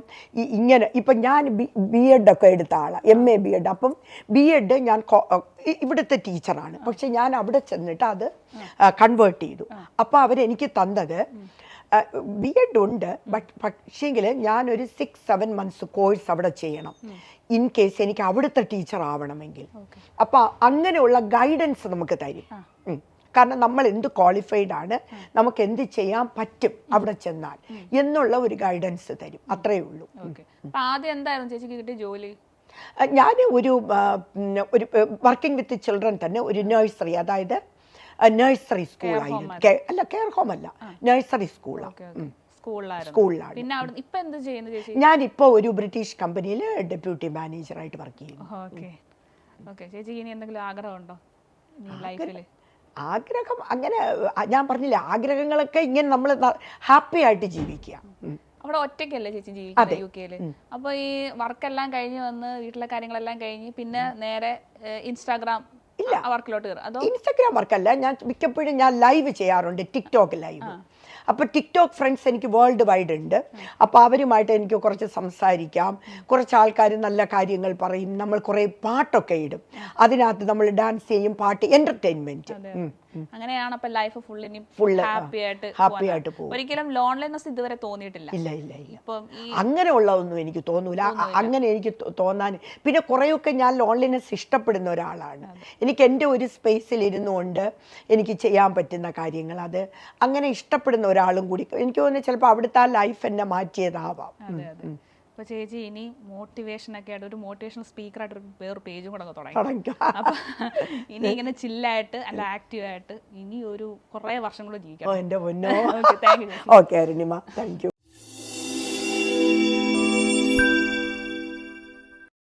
ഇങ്ങനെ ഇപ്പം ഞാൻ ബി എഡ് ഒക്കെ എടുത്ത ആളാണ് എം എ ബി എഡ് അപ്പം ബി എഡ് ഞാൻ ഇവിടുത്തെ ടീച്ചറാണ് പക്ഷെ ഞാൻ അവിടെ ചെന്നിട്ട് അത് കൺവേർട്ട് ചെയ്തു. അപ്പോൾ അവരെനിക്ക് തന്നത് ബി എഡ് ഉണ്ട് ബട്ട് പക്ഷേങ്കിൽ ഞാനൊരു സിക്സ് സെവൻ മന്ത്സ് കോഴ്സ് അവിടെ ചെയ്യണം. ഇൻ കേസ് എനിക്ക് അവിടുത്തെ ടീച്ചർ ആവണമെങ്കിൽ. അപ്പോൾ അങ്ങനെയുള്ള ഗൈഡൻസ് നമുക്ക് തരും. കാരണം നമ്മൾ എന്ത് ക്വാളിഫൈഡ് ആണ് നമുക്ക് എന്ത് ചെയ്യാൻ പറ്റും അവിടെ ചെന്നാൽ. എന്നുള്ള ഒരു ഗൈഡൻസ് തരും. അത്രയേ ഉള്ളൂ. അപ്പൊ ആദ്യം എന്തായിരുന്നു ചേച്ചിക്ക് കിട്ടിയ ജോലി? ഞാൻ ഒരു ഒരു വർക്കിംഗ് വിത്ത് ചിൽഡ്രൻ തന്നെ ഒരു നഴ്സറി അതായത് നഴ്സറി സ്കൂളായിരുന്നു അല്ല കെയർ ഹോം അല്ല. നഴ്സറി സ്കൂളാണ് സ്കൂളിലാണ് പിന്നെ അവിടെ ഇപ്പൊ എന്ത് ചെയ്യുന്നു ചേച്ചി? ഞാനിപ്പോൾ ഒരു ബ്രിട്ടീഷ് കമ്പനിയിൽ ഡെപ്യൂട്ടി മാനേജറായിട്ട് വർക്ക് ചെയ്യുന്നു. ഓക്കെ ഓക്കെ ചേച്ചിക്ക് ഇനി എന്തെങ്കിലും ആഗ്രഹമുണ്ടോ? ലൈഫിൽ ആഗ്രഹം അങ്ങനെ ഞാൻ പറഞ്ഞില്ല ആഗ്രഹങ്ങളൊക്കെ ഇങ്ങനെ നമ്മൾ ഹാപ്പി ആയിട്ട് ജീവിക്കുക. അവിടെ ഒറ്റയ്ക്കല്ലേ ചേച്ചി ജീവിക്കുന്നത് യു കെയിൽ അപ്പൊ ഈ വർക്കെല്ലാം കഴിഞ്ഞ് വന്ന് വീട്ടിലെ കാര്യങ്ങളെല്ലാം കഴിഞ്ഞ് പിന്നെ നേരെ ഇൻസ്റ്റാഗ്രാം വർക്കിലോട്ട് കയറും അതോ ഇൻസ്റ്റഗ്രാം വർക്കല്ല. ഞാൻ മിക്കപ്പോഴും ഞാൻ ലൈവ് ചെയ്യാറുണ്ട്. ടിക്ടോക്ക് ലൈവ് അപ്പോൾ ടിക്ടോക്ക് ഫ്രണ്ട്സ് എനിക്ക് വേൾഡ് വൈഡ് ഉണ്ട്. അപ്പോൾ അവരുമായിട്ട് എനിക്ക് കുറച്ച് സംസാരിക്കാം. കുറച്ച് ആൾക്കാർ നല്ല കാര്യങ്ങൾ പറയും. നമ്മൾ കുറേ പാട്ടൊക്കെ ഇടും. അതിനകത്ത് നമ്മൾ ഡാൻസ് ചെയ്യും പാട്ട് എന്റർടൈൻമെന്റ് അങ്ങനെയാണ് അപ്പൊ ലൈഫ് ഫുൾ ഇനി ഹാപ്പി ആയിട്ട് ഹാപ്പി ആയിട്ട് പോകും. ഒരിക്കലും ലോൺലിനെസ് ഇതുവരെ തോന്നിയിട്ടില്ല. ഇല്ല ഇല്ല ഇല്ല. അങ്ങനെയുള്ള ഒന്നും എനിക്ക് തോന്നൂല. അങ്ങനെ എനിക്ക് തോന്നാൻ. പിന്നെ കുറേയൊക്കെ ഞാൻ ലോൺലിനെസ് ഇഷ്ടപ്പെടുന്ന ഒരാളാണ്. എനിക്ക് എന്റെ ഒരു സ്പേസിൽ ഇരുന്നുകൊണ്ട് എനിക്ക് ചെയ്യാൻ പറ്റുന്ന കാര്യങ്ങൾ അത്. അങ്ങനെ ഇഷ്ടപ്പെടുന്ന ഒരാളും കൂടി എനിക്ക് തോന്നുന്നു ചിലപ്പോൾ അവിടുത്തെ ആ ലൈഫ് എന്നെ മാറ്റിയതാവാം. അപ്പൊ ചേച്ചി ഇനി മോട്ടിവേഷൻ ഒക്കെ ആയിട്ട് ഒരു മോട്ടിവേഷണൽ സ്പീക്കർ ആയിട്ട് ഒരു വേറെ പേജും കൂടെ തുടങ്ങി. അപ്പൊ ഇനി ഇങ്ങനെ ചില്ലായിട്ട് അല്ല ആക്റ്റീവ് ആയിട്ട് ഇനി ഒരു കുറെ വർഷം കൂടെ എന്റെ പൊന്നോ. Okay thank you okay Arunima thank you